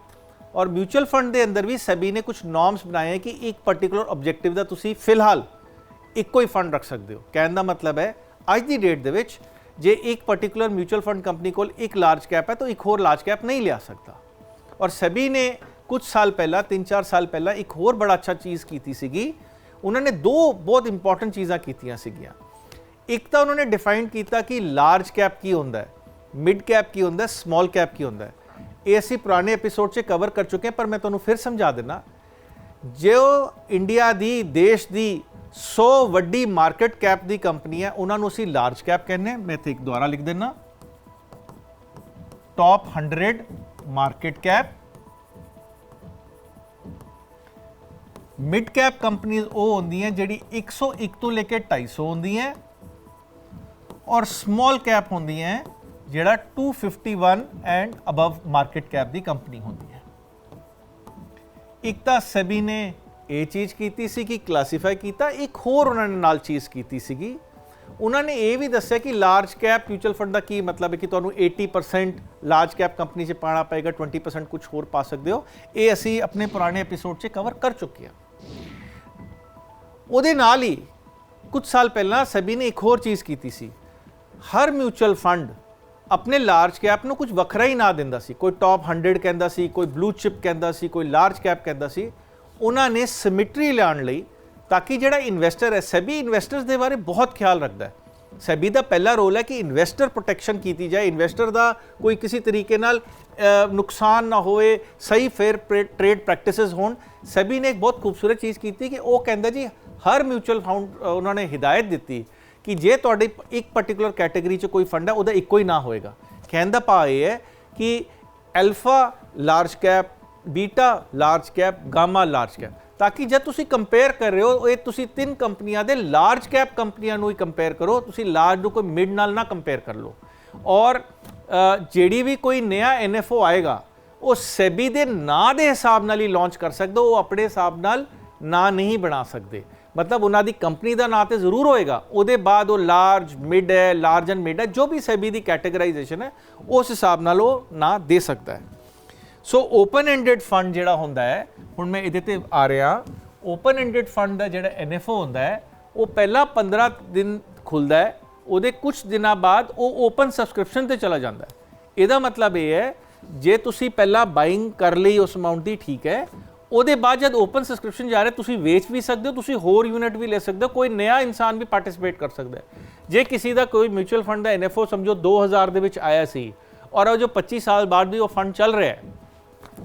ਔਰ ਮਿਊਚੁਅਲ ਫੰਡ ਦੇ ਅੰਦਰ ਵੀ ਸੈਬੀ ਨੇ ਕੁਝ ਨਾਰਮਸ ਬਣਾਏ ਕਿ ਇੱਕ ਪਾਰਟਿਕੂਲਰ ਆਬਜੈਕਟਿਵ ਦਾ ਤੁਸੀਂ ਫਿਲਹਾਲ ਇੱਕੋ ਹੀ ਫੰਡ ਰੱਖ ਸਕਦੇ ਹੋ। ਕਹਿਣ ਦਾ ਮਤਲਬ ਹੈ, ਅੱਜ ਦੀ ਡੇਟ ਦੇ ਵਿੱਚ ਜੇ ਇੱਕ ਪਾਰਟਿਕੂਲਰ ਮਿਊਚੁਅਲ ਫੰਡ ਕੰਪਨੀ ਕੋਲ ਇੱਕ ਲਾਰਜ ਕੈਪ ਹੈ ਤਾਂ ਇੱਕ ਹੋਰ ਲਾਰਜ ਕੈਪ ਨਹੀਂ ਲਿਆ ਸਕਦਾ। ਔਰ ਸੈਬੀ ਨੇ ਕੁਝ ਸਾਲ ਪਹਿਲਾਂ 3-4 ਸਾਲ ਪਹਿਲਾਂ ਇੱਕ ਹੋਰ ਬੜਾ ਅੱਛਾ ਚੀਜ਼ ਕੀਤੀ ਸੀਗੀ। ਉਹਨਾਂ ਨੇ ਦੋ ਬਹੁਤ ਇੰਪੋਰਟੈਂਟ ਚੀਜ਼ਾਂ ਕੀਤੀਆਂ ਸੀਗੀਆਂ। ਇੱਕ ਤਾਂ ਉਹਨਾਂ ਨੇ ਡਿਫਾਈਨ ਕੀਤਾ ਕਿ ਲਾਰਜ ਕੈਪ ਕੀ ਹੁੰਦਾ ਹੈ ਮਿਡ ਕੈਪ ਕੀ ਹੁੰਦਾ ਹੈ ਸਮਾਲ ਕੈਪ ਕੀ ਹੁੰਦਾ ਹੈ। ਇਹ ਅਸੀਂ ਪੁਰਾਣੇ ਐਪੀਸੋਡ 'ਚ ਕਵਰ ਕਰ ਚੁੱਕੇ ਹਾਂ, ਪਰ ਮੈਂ ਤੁਹਾਨੂੰ ਫਿਰ ਸਮਝਾ ਦਿੰਦਾ, ਜੋ ਇੰਡੀਆ ਦੀ, ਦੇਸ਼ ਦੀ 100 ਵੱਡੀ ਮਾਰਕੀਟ ਕੈਪ ਦੀ ਕੰਪਨੀ ਹੈ, ਉਹਨਾਂ ਨੂੰ ਅਸੀਂ ਲਾਰਜ ਕੈਪ ਕਹਿੰਦੇ ਹਾਂ। ਮੈਂ ਇੱਥੇ ਇੱਕ ਦੁਆਰਾ ਲਿਖ ਦਿੰਦਾ। Top 100 market cap mid cap ਕੰਪਨੀਆਂ ਉਹ ਹੁੰਦੀਆਂ ਜਿਹੜੀ 101 ਤੋਂ ਲੈ ਕੇ 250 ਹੁੰਦੀਆਂ ਔਰ ਸਮਾਲ ਕੈਪ ਹੁੰਦੀਆਂ ਜਿਹੜਾ 251 ਐਂਡ ਅਬਵ ਮਾਰਕੀਟ ਕੈਪ ਦੀ ਕੰਪਨੀ ਹੁੰਦੀ ਹੈ। ਇੱਕ ਤਾਂ ਸਬੀ ਨੇ ਇਹ ਚੀਜ਼ ਕੀਤੀ ਸੀ ਕਿ ਕਲਾਸੀਫਾਈ ਕੀਤਾ, ਇੱਕ ਹੋਰ ਉਹਨਾਂ ਨੇ ਨਾਲ ਚੀਜ਼ ਕੀਤੀ ਸੀਗੀ। ਉਹਨਾਂ ਨੇ ਇਹ ਵੀ ਦੱਸਿਆ ਕਿ ਲਾਰਜ ਕੈਪ ਮਿਊਚੁਅਲ ਫੰਡ ਦਾ ਕੀ ਮਤਲਬ ਹੈ ਕਿ ਤੁਹਾਨੂੰ 80% ਲਾਰਜ ਕੈਪ ਕੰਪਨੀ 'ਚ ਪਾਣਾ ਪਏਗਾ 20% ਕੁਝ ਹੋਰ ਪਾ ਸਕਦੇ ਹੋ। ਇਹ ਅਸੀਂ ਆਪਣੇ ਪੁਰਾਣੇ ਐਪੀਸੋਡ 'ਚ ਕਵਰ ਕਰ ਚੁੱਕੇ ਹਾਂ। ਉਹਦੇ ਨਾਲ ਹੀ ਕੁਝ ਸਾਲ ਪਹਿਲਾਂ ਸੈਬੀ ਨੇ ਇੱਕ ਹੋਰ ਚੀਜ਼ ਕੀਤੀ ਸੀ। ਹਰ ਮਿਊਚੁਅਲ ਫੰਡ ਆਪਣੇ ਲਾਰਜ ਕੈਪ ਨੂੰ ਕੁਝ ਵੱਖਰਾ ਹੀ ਨਾ ਦਿੰਦਾ ਸੀ। ਕੋਈ ਟਾਪ 100 ਕਹਿੰਦਾ ਸੀ, ਕੋਈ ਬਲੂ ਚਿਪ ਕਹਿੰਦਾ ਸੀ, ਕੋਈ ਲਾਰਜ ਕੈਪ ਕਹਿੰਦਾ ਸੀ। ਉਹਨਾਂ ਨੇ ਸਿਮਟਰੀ ਲਿਆਉਣ ਲਈ ਤਾਂ ਕਿ ਜਿਹੜਾ ਇਨਵੈਸਟਰ ਹੈ ਸਭੀ ਇਨਵੈਸਟਰਸ ਦੇ ਬਾਰੇ ਬਹੁਤ ਖਿਆਲ ਰੱਖਦਾ ਹੈ। ਸੈਬੀ ਦਾ ਪਹਿਲਾ ਰੋਲ ਹੈ ਕਿ ਇਨਵੈਸਟਰ ਪ੍ਰੋਟੈਕਸ਼ਨ ਕੀਤੀ ਜਾਏ। ਇਨਵੈਸਟਰ ਦਾ ਕੋਈ ਕਿਸੇ ਤਰੀਕੇ ਨਾਲ ਨੁਕਸਾਨ ਨਾ ਹੋਵੇ ਸਹੀ ਫੇਅਰ ਟ੍ਰੇਡ ਪ੍ਰੈਕਟਿਸਿਸ ਹੋਣ। ਸੈਬੀ ਨੇ ਇੱਕ ਬਹੁਤ ਖੂਬਸੂਰਤ ਚੀਜ਼ ਕੀਤੀ ਕਿ ਉਹ ਕਹਿੰਦਾ ਜੀ, ਹਰ ਮਿਊਚੁਅਲ ਫੰਡ ਉਹਨਾਂ ਨੇ ਹਿਦਾਇਤ ਦਿੱਤੀ ਕਿ ਜੇ ਤੁਹਾਡੀ ਇੱਕ ਪਾਰਟਿਕੂਲਰ ਕੈਟਾਗਰੀ 'ਚ ਕੋਈ ਫੰਡ ਹੈ, ਉਹਦਾ ਇੱਕੋ ਹੀ ਨਾ ਹੋਏਗਾ। ਕਹਿਣ ਦਾ ਭਾਵ ਇਹ ਹੈ ਕਿ alpha large cap beta large cap gamma large cap ਤਾਂ ਕਿ ਜਦ ਤੁਸੀਂ ਕੰਪੇਅਰ ਕਰ ਰਹੇ ਹੋ, ਇਹ ਤੁਸੀਂ ਤਿੰਨ ਕੰਪਨੀਆਂ ਦੇ ਲਾਰਜ ਕੈਪ ਕੰਪਨੀਆਂ ਨੂੰ ਹੀ ਕੰਪੇਅਰ ਕਰੋ, ਤੁਸੀਂ ਲਾਰਜ ਨੂੰ ਕੋਈ ਮਿਡ ਨਾਲ ਨਾ ਕੰਪੇਅਰ ਕਰ ਲਓ। ਔਰ ਜਿਹੜੀ ਵੀ ਕੋਈ ਨया ਐਨਐਫਓ ਆਏਗਾ, ਉਹ ਸੈਬੀ ਦੇ ਨਾਂ ਦੇ ਹਿਸਾਬ ਨਾਲ ਹੀ ਲਾਂਚ ਕਰ ਸਕਦਾ, ਉਹ ਆਪਣੇ ਹਿਸਾਬ ਨਾਲ ਨਾਂ ਨਹੀਂ ਬਣਾ ਸਕਦੇ। ਮਤਲਬ ਉਹਨਾਂ ਦੀ ਕੰਪਨੀ ਦਾ ਨਾਂ ਤੇ ਜ਼ਰੂਰ ਹੋਏਗਾ। ਉਹਦੇ ਬਾਅਦ ਉਹ ਲਾਰਜ ਮਿਡ ਹੈ ਲਾਰਜ ਐਂਡ ਮਿਡ ਹੈ, ਜੋ ਵੀ ਸੈਬੀ ਦੀ ਕੈਟਾਗਰਾਈਜੇਸ਼ਨ ਹੈ, ਉਸ ਹਿਸਾਬ ਨਾਲ ਉਹ ਨਾਂ ਦੇ ਸਕਦਾ ਹੈ। ਸੋ ਓਪਨ ਐਂਡਡ ਫੰਡ ਜਿਹੜਾ ਹੁੰਦਾ ਹੈ, ਹੁਣ ਮੈਂ ਇਹਦੇ ਤੇ ਆ ਰਿਹਾ। ਓਪਨ ਐਂਡਡ ਫੰਡ ਦਾ ਜਿਹੜਾ ਐਨਐਫਓ ਹੁੰਦਾ ਹੈ, ਉਹ ਪਹਿਲਾਂ 15 ਦਿਨ ਖੁੱਲਦਾ ਹੈ, ਉਹਦੇ ਕੁਝ ਦਿਨਾਂ ਬਾਅਦ ਉਹ ਓਪਨ ਸਬਸਕ੍ਰਿਪਸ਼ਨ ਤੇ ਚਲਾ ਜਾਂਦਾ ਹੈ। ਇਹਦਾ ਮਤਲਬ ਇਹ ਹੈ, ਜੇ ਤੁਸੀਂ ਪਹਿਲਾਂ ਬਾਇੰਗ ਕਰ ਲਈ ਉਸ ਅਮਾਉਂਟ ਦੀ, ਠੀਕ ਹੈ ਉਹਦੇ ਬਾਅਦ ਜਦ ਓਪਨ ਸਬਸਕ੍ਰਿਪਸ਼ਨ ਜਾ ਰਿਹਾ, ਤੁਸੀਂ ਵੇਚ ਵੀ ਸਕਦੇ ਹੋ, ਤੁਸੀਂ ਹੋਰ ਯੂਨਿਟ ਵੀ ਲੈ ਸਕਦੇ ਹੋ, ਕੋਈ ਨਵਾਂ ਇਨਸਾਨ ਵੀ ਪਾਰਟਿਸਿਪੇਟ ਕਰ ਸਕਦਾ ਹੈ। ਜੇ ਕਿਸੇ ਦਾ ਕੋਈ ਮਿਊਚੁਅਲ ਫੰਡ ਦਾ ਐਨਐਫਓ ਸਮਝੋ 2000 ਦੇ ਵਿੱਚ ਆਇਆ ਸੀ ਔਰ ਉਹ ਜੋ 25 ਸਾਲ ਬਾਅਦ ਵੀ ਉਹ ਫੰਡ ਚੱਲ ਰਿਹਾ ਹੈ,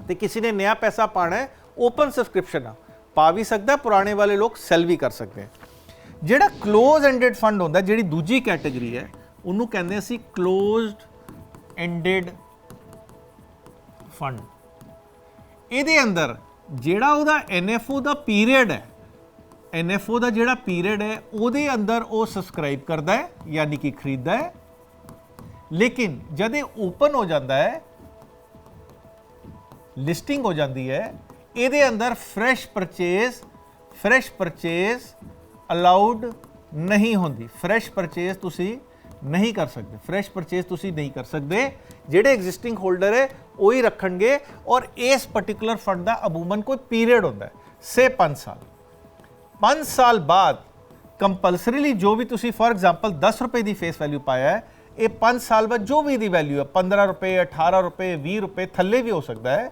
ਤੇ ਕਿਸੇ ਨੇ ਨਿਆ ਪੈਸਾ ਪਾਣਾ ਹੈ ਓਪਨ ਸਬਸਕ੍ਰਿਪਸ਼ਨ ਆ। ਪਾ ਵੀ ਸਕਦਾ, ਪੁਰਾਣੇ ਵਾਲੇ ਲੋਕ ਸੈਲ ਵੀ ਕਰ ਸਕਦੇ ਹੈ। ਜਿਹੜਾ ਕਲੋਜ਼ ਐਂਡਡ ਫੰਡ ਹੁੰਦਾ, ਜਿਹੜੀ ਦੂਜੀ ਕੈਟਾਗਰੀ ਹੈ, ਉਹਨੂੰ ਕਹਿੰਦੇ ਅਸੀਂ ਕਲੋਜ਼ਡ ਐਂਡਡ ਫੰਡ ਇਹਦੇ ਅੰਦਰ ਜਿਹੜਾ ਉਹਦਾ ਐਨਐਫਓ ਦਾ ਪੀਰੀਅਡ ਹੈ ਐਨਐਫਓ ਦਾ ਜਿਹੜਾ ਪੀਰੀਅਡ ਹੈ, ਉਹਦੇ ਅੰਦਰ ਉਹ ਸਬਸਕ੍ਰਾਈਬ ਕਰਦਾ ਹੈ, ਯਾਨੀ ਕਿ ਖਰੀਦਦਾ ਹੈ। ਲੇਕਿਨ ਜਦ ਇਹ ਓਪਨ ਹੋ ਜਾਂਦਾ ਹੈ ਲਿਸਟਿੰਗ ਹੋ ਜਾਂਦੀ ਹੈ, ਇਹਦੇ ਅੰਦਰ fresh purchase fresh purchase allowed ਨਹੀਂ ਹੁੰਦੀ। ਫਰੈਸ਼ ਪਰਚੇਸ ਤੁਸੀਂ ਨਹੀਂ ਕਰ ਸਕਦੇ। ਫਰੈਸ਼ ਪਰਚੇਸ ਤੁਸੀਂ ਨਹੀਂ ਕਰ ਸਕਦੇ। ਜਿਹੜੇ ਐਗਜ਼ਿਸਟਿੰਗ ਹੋਲਡਰ ਹੈ ਉਹੀ ਰੱਖਣਗੇ ਔਰ ਇਸ ਪਾਰਟਿਕੂਲਰ ਫੰਡ ਦਾ ਅਮੂਮਨ ਕੋਈ ਪੀਰੀਅਡ ਹੁੰਦਾ ਹੈ, ਸੇ 5 ਸਾਲ। 5 ਸਾਲ ਬਾਅਦ ਕੰਪਲਸਰੀਲੀ ਜੋ ਵੀ ਤੁਸੀਂ ਫੋਰ ਐਗਜ਼ਾਮਪਲ 10 ਰੁਪਏ ਦੀ ਫੇਸ ਵੈਲਿਊ ਪਾਇਆ ਹੈ, ਇਹ 5 ਸਾਲ ਬਾਅਦ ਜੋ ਵੀ ਦੀ ਵੈਲਿਊ ਹੈ 15 ਰੁਪਏ 18 ਰੁਪਏ 20 ਰੁਪਏ, ਥੱਲੇ ਵੀ ਹੋ ਸਕਦਾ ਹੈ,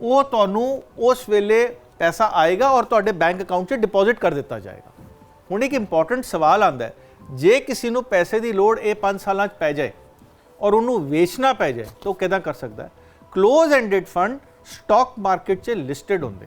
ਉਹ ਤੁਹਾਨੂੰ ਉਸ ਵੇਲੇ ਪੈਸਾ ਆਏਗਾ ਔਰ ਤੁਹਾਡੇ ਬੈਂਕ ਅਕਾਊਂਟ 'ਚ ਡਿਪੋਜ਼ਿਟ ਕਰ ਦਿੱਤਾ ਜਾਏਗਾ। ਹੁਣ ਇੱਕ ਇੰਪੋਰਟੈਂਟ ਸਵਾਲ ਆਂਦਾ ਹੈ, ਜੇ ਕਿਸੇ ਨੂੰ ਪੈਸੇ ਦੀ ਲੋੜ ਇਹ 5 ਸਾਲਾਂ 'ਚ ਪੈ ਜਾਏ ਔਰ ਉਹਨੂੰ ਵੇਚਣਾ ਪੈ ਜਾਏ ਤਾਂ ਉਹ ਕਿਦਾਂ ਕਰ ਸਕਦਾ ਹੈ? Close ended fund stock market 'ਚ ਲਿਸਟਡ ਹੁੰਦੇ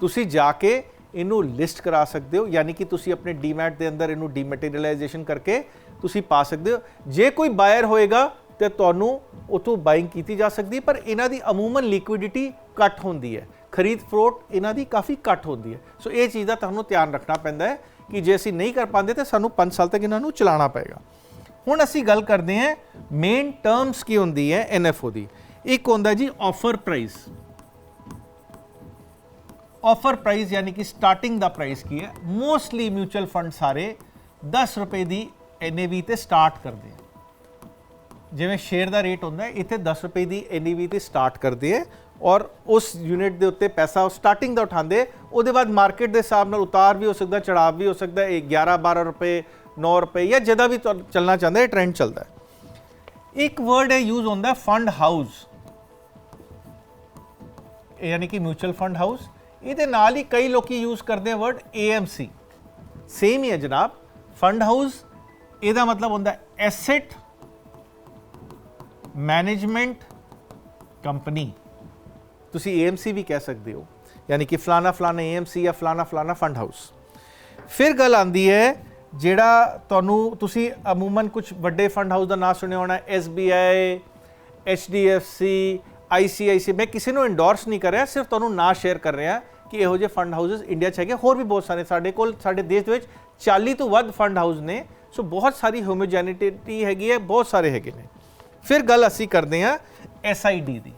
ਤੁਸੀਂ ਜਾ ਕੇ ਇਹਨੂੰ ਲਿਸਟ ਕਰਾ ਸਕਦੇ ਹੋ, ਯਾਨੀ ਕਿ ਤੁਸੀਂ ਆਪਣੇ ਡੀਮੈਟ ਦੇ ਅੰਦਰ ਇਹਨੂੰ ਡੀਮੈਟੀਰੀਅਲਾਈਜੇਸ਼ਨ ਕਰਕੇ ਤੁਸੀਂ ਪਾ ਸਕਦੇ ਹੋ। ਜੇ ਕੋਈ ਬਾਇਰ ਹੋਏਗਾ ਤੇ ਤੁਹਾਨੂੰ ਉਤੋਂ ਬਾਇੰਗ ਕੀਤੀ ਜਾ ਸਕਦੀ ਪਰ ਇਹਨਾਂ ਦੀ ਅਮੂਮਨ ਲਿਕੁਇਡਿਟੀ ਘੱਟ ਹੁੰਦੀ ਹੈ। ਖਰੀਦ ਫਰੋਟ ਇਹਨਾਂ ਦੀ ਕਾਫੀ ਘੱਟ ਹੁੰਦੀ ਹੈ। ਸੋ ਇਹ ਚੀਜ਼ ਦਾ ਤੁਹਾਨੂੰ ਧਿਆਨ ਰੱਖਣਾ ਪੈਂਦਾ ਹੈ ਕਿ ਜੇ ਅਸੀਂ ਨਹੀਂ ਕਰ ਪਾਉਂਦੇ ਤਾਂ ਸਾਨੂੰ 5 ਸਾਲ ਤੱਕ ਇਹਨਾਂ ਨੂੰ ਚਲਾਉਣਾ ਪਏਗਾ। ਹੁਣ ਅਸੀਂ ਗੱਲ ਕਰਦੇ ਹਾਂ ਮੇਨ ਟਰਮਸ ਕੀ ਹੁੰਦੀ ਹੈ ਐਨਐਫਓ ਦੀ। ਇੱਕ ਹੁੰਦਾ ਜੀ ਆਫਰ ਪ੍ਰਾਈਸ ਆਫਰ ਪ੍ਰਾਈਸ ਯਾਨੀ ਕਿ ਸਟਾਰਟਿੰਗ ਦਾ ਪ੍ਰਾਈਸ ਕੀ ਹੈ ਮੋਸਟਲੀ ਮਿਊਚੁਅਲ ਫੰਡ ਸਾਰੇ 10 ਰੁਪਏ ਦੀ ਐਨਏਵੀ ਤੇ ਸਟਾਰਟ ਕਰਦੇ ਆ ਜਿਵੇਂ ਸ਼ੇਅਰ ਦਾ ਰੇਟ ਹੁੰਦਾ ਹੈ ਇੱਥੇ 10 ਰੁਪਏ ਦੀ ਐਨਏਵੀ ਤੇ ਸਟਾਰਟ ਕਰਦੇ ਆ ਔਰ ਉਸ ਯੂਨਿਟ ਦੇ ਉੱਤੇ ਪੈਸਾ ਉਹ ਸਟਾਰਟਿੰਗ ਦਾ ਉਠਾਉਂਦੇ ਉਹਦੇ ਬਾਅਦ ਮਾਰਕੀਟ ਦੇ ਹਿਸਾਬ ਨਾਲ ਉਤਾਰ ਵੀ ਹੋ ਸਕਦਾ ਚੜਾਅ ਵੀ ਹੋ ਸਕਦਾ ਹੈ ਇਹ 11 12 ਰੁਪਏ 9 ਰੁਪਏ ਜਾਂ ਜਿਹਦਾ ਵੀ ਤੁਹਾ- ਚੱਲਣਾ ਚਾਹੁੰਦਾ ਹੈ ਟ੍ਰੈਂਡ ਚੱਲਦਾ ਹੈ ਇੱਕ ਵਰਡ ਹੈ ਯੂਜ਼ ਹੁੰਦਾ ਫੰਡ ਹਾਊਸ ਯਾਨੀ ਕਿ ਮਿਊਚੁਅਲ ਫੰਡ ਹਾਊਸ, ਇਹਦੇ ਨਾਲ ਹੀ ਕਈ ਲੋਕੀ ਯੂਜ਼ ਕਰਦੇ ਆ ਵਰਡ AMC ਸੇਮ ਹੀ ਹੈ ਜਨਾਬ, ਫੰਡ ਹਾਊਸ, ਇਹਦਾ ਮਤਲਬ ਹੁੰਦਾ ਐਸੈਟ ਮੈਨੇਜਮੈਂਟ ਕੰਪਨੀ। ਤੁਸੀਂ AMC ਵੀ ਕਹਿ ਸਕਦੇ ਹੋ, ਯਾਨੀ ਕਿ ਫਲਾਣਾ ਫਲਾਣਾ AMC ਜਾਂ ਫਲਾਣਾ ਫਲਾਣਾ ਫੰਡ ਹਾਊਸ। ਫਿਰ ਗੱਲ ਆਂਦੀ ਹੈ ਜਿਹੜਾ ਤੁਹਾਨੂੰ, ਤੁਸੀਂ ਅਮੂਮਨ ਕੁਝ ਵੱਡੇ ਫੰਡ ਹਾਊਸ ਦਾ ਨਾਮ ਸੁਣਿਆ ਹੋਣਾ SBI HDFC ICICI ਮੈਂ ਕਿਸੇ ਨੂੰ ਐਂਡੋਰਸ ਨਹੀਂ ਕਰ ਰਿਹਾ, ਸਿਰਫ ਤੁਹਾਨੂੰ ਨਾਂ ਸ਼ੇਅਰ ਕਰ ਰਿਹਾ ਕਿ ਇਹੋ ਜਿਹੇ ਫੰਡ ਹਾਊਸਸ ਇੰਡੀਆ 'ਚ ਹੈਗੇ। ਹੋਰ ਵੀ ਬਹੁਤ ਸਾਰੇ ਸਾਡੇ ਕੋਲ, ਸਾਡੇ ਦੇਸ਼ ਦੇ ਵਿੱਚ 40 ਤੋਂ ਵੱਧ ਫੰਡ ਹਾਊਸ ਨੇ। ਸੋ ਬਹੁਤ ਸਾਰੀ ਹੋਮੋਜੈਨਿਟੀ ਹੈਗੀ ਹੈ, ਬਹੁਤ ਸਾਰੇ ਹੈਗੇ ਨੇ। ਫਿਰ ਗੱਲ ਅਸੀਂ ਕਰਦੇ ਹਾਂ SID ਦੀ।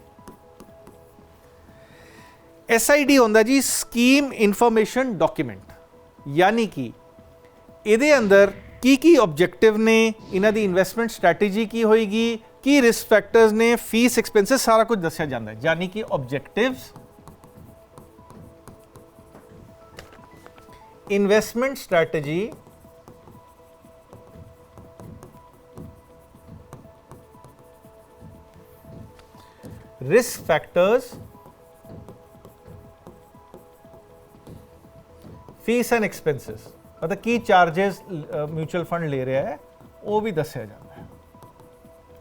SID ਹੁੰਦਾ ਜੀ ਸਕੀਮ ਇਨਫੋਰਮੇਸ਼ਨ ਡਾਕੂਮੈਂਟ ਯਾਨੀ ਕਿ ਇਹਦੇ ਅੰਦਰ ਕੀ ਕੀ ਆਬਜੈਕਟਿਵ ਨੇ, ਇਹਨਾਂ ਦੀ ਇਨਵੈਸਟਮੈਂਟ ਸਟ੍ਰੈਟੇਜੀ ਕੀ ਹੋਏਗੀ ਕੀ ਰਿਸਕ ਫੈਕਟਰਸ ਨੇ ਫੀਸ ਐਕਸਪੈਂਸਸ ਸਾਰਾ ਕੁਝ ਦੱਸਿਆ ਜਾਂਦਾ ਹੈ ਯਾਨੀ ਕਿ objectives investment strategy risk factors fees and expenses ਮਤਲਬ ਕੀ ਚਾਰजेस ਮਿਊਚੁਅਲ ਫੰਡ ਲੈ ਰਿਹਾ ਹੈ ਉਹ ਵੀ ਦੱਸਿਆ ਜਾਂਦਾ ਹੈ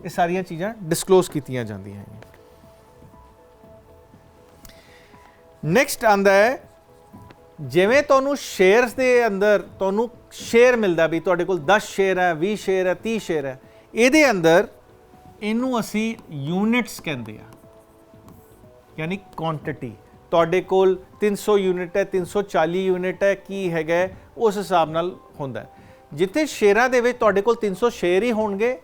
ਇਹ ਸਾਰੀਆਂ ਚੀਜ਼ਾਂ ਡਿਸਕਲੋਜ਼ ਕੀਤੀਆਂ ਜਾਂਦੀਆਂ ਹਨ ਨੈਕਸਟ ਆਂਦਾ ਹੈ, ਜਿਵੇਂ ਤੁਹਾਨੂੰ ਸ਼ੇਅਰਸ ਦੇ ਅੰਦਰ ਤੁਹਾਨੂੰ ਸ਼ੇਅਰ ਮਿਲਦਾ ਵੀ ਤੁਹਾਡੇ ਕੋਲ 10 ਸ਼ੇਅਰ ਹੈ 20 ਸ਼ੇਅਰ ਹੈ 30 ਸ਼ੇਅਰ ਹੈ, ਇਹਦੇ ਅੰਦਰ ਇਹਨੂੰ ਅਸੀਂ ਯੂਨਿਟਸ ਕਹਿੰਦੇ ਆ। ਯਾਨੀ ਕੁਆਂਟੀਟੀ ਤੁਹਾਡੇ ਕੋਲ 300 ਯੂਨਿਟ ਹੈ 340 ਯੂਨਿਟ ਹੈ, ਕੀ ਹੈਗਾ ਉਸ ਹਿਸਾਬ ਨਾਲ ਹੁੰਦਾ ਜਿੱਥੇ ਸ਼ੇਅਰਾਂ ਦੇ ਵਿੱਚ ਤੁਹਾਡੇ ਕੋਲ 300 ਸ਼ੇਅਰ ਹੀ ਹੋਣਗੇ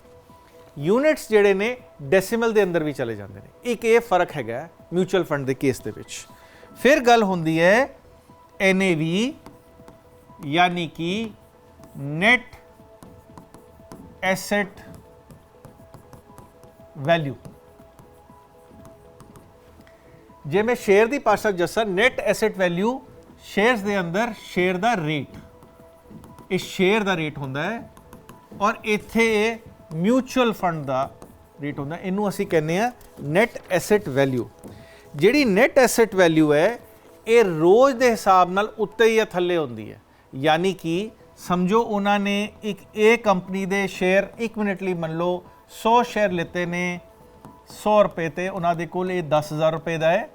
ਯੂਨਿਟਸ ਜਿਹੜੇ ਨੇ ਡੈਸੀਮਲ ਦੇ ਅੰਦਰ ਵੀ ਚਲੇ ਜਾਂਦੇ ਨੇ ਇੱਕ ਇਹ ਫ਼ਰਕ ਹੈਗਾ ਮਿਊਚੁਅਲ ਫੰਡ ਦੇ ਕੇਸ ਦੇ ਵਿੱਚ ਫਿਰ ਗੱਲ ਹੁੰਦੀ ਹੈ NAV ਯਾਨੀ ਕਿ ਨੈਟ ਐਸੈਟ ਵੈਲਿਊ ਜੇ ਮੈਂ ਸ਼ੇਅਰ ਦੀ ਭਾਸ਼ਾ ਜੱਸਾ ਨੈਟ ਐਸੈਟ ਵੈਲਿਊ ਸ਼ੇਅਰਸ ਦੇ ਅੰਦਰ ਸ਼ੇਅਰ ਦਾ ਰੇਟ ਇਹ ਸ਼ੇਅਰ ਦਾ ਰੇਟ ਹੁੰਦਾ ਹੈ ਔਰ ਇੱਥੇ ਇਹ ਮਿਊਚੁਅਲ ਫੰਡ ਦਾ ਰੇਟ ਹੁੰਦਾ, ਇਹਨੂੰ ਅਸੀਂ ਕਹਿੰਦੇ ਆ ਨੈਟ ਐਸੈਟ ਵੈਲਿਊ ਜਿਹੜੀ ਨੈਟ ਐਸੈਟ ਵੈਲਿਊ ਹੈ, ਇਹ ਰੋਜ਼ ਦੇ ਹਿਸਾਬ ਨਾਲ ਉੱਤੇ ਜਾਂ ਥੱਲੇ ਹੁੰਦੀ ਹੈ। ਯਾਨੀ ਕਿ ਸਮਝੋ ਉਹਨਾਂ ਨੇ ਇੱਕ ਇਹ ਕੰਪਨੀ ਦੇ ਸ਼ੇਅਰ 1 ਮਿੰਟ ਲਈ ਮੰਨ ਲਓ 100 ਸ਼ੇਅਰ ਲਿੱਤੇ ਨੇ 100 ਰੁਪਏ ਤੇ ਉਹਨਾਂ ਦੇ ਕੋਲ ਇਹ 10000 ਰੁਪਏ ਦਾ ਹੈ।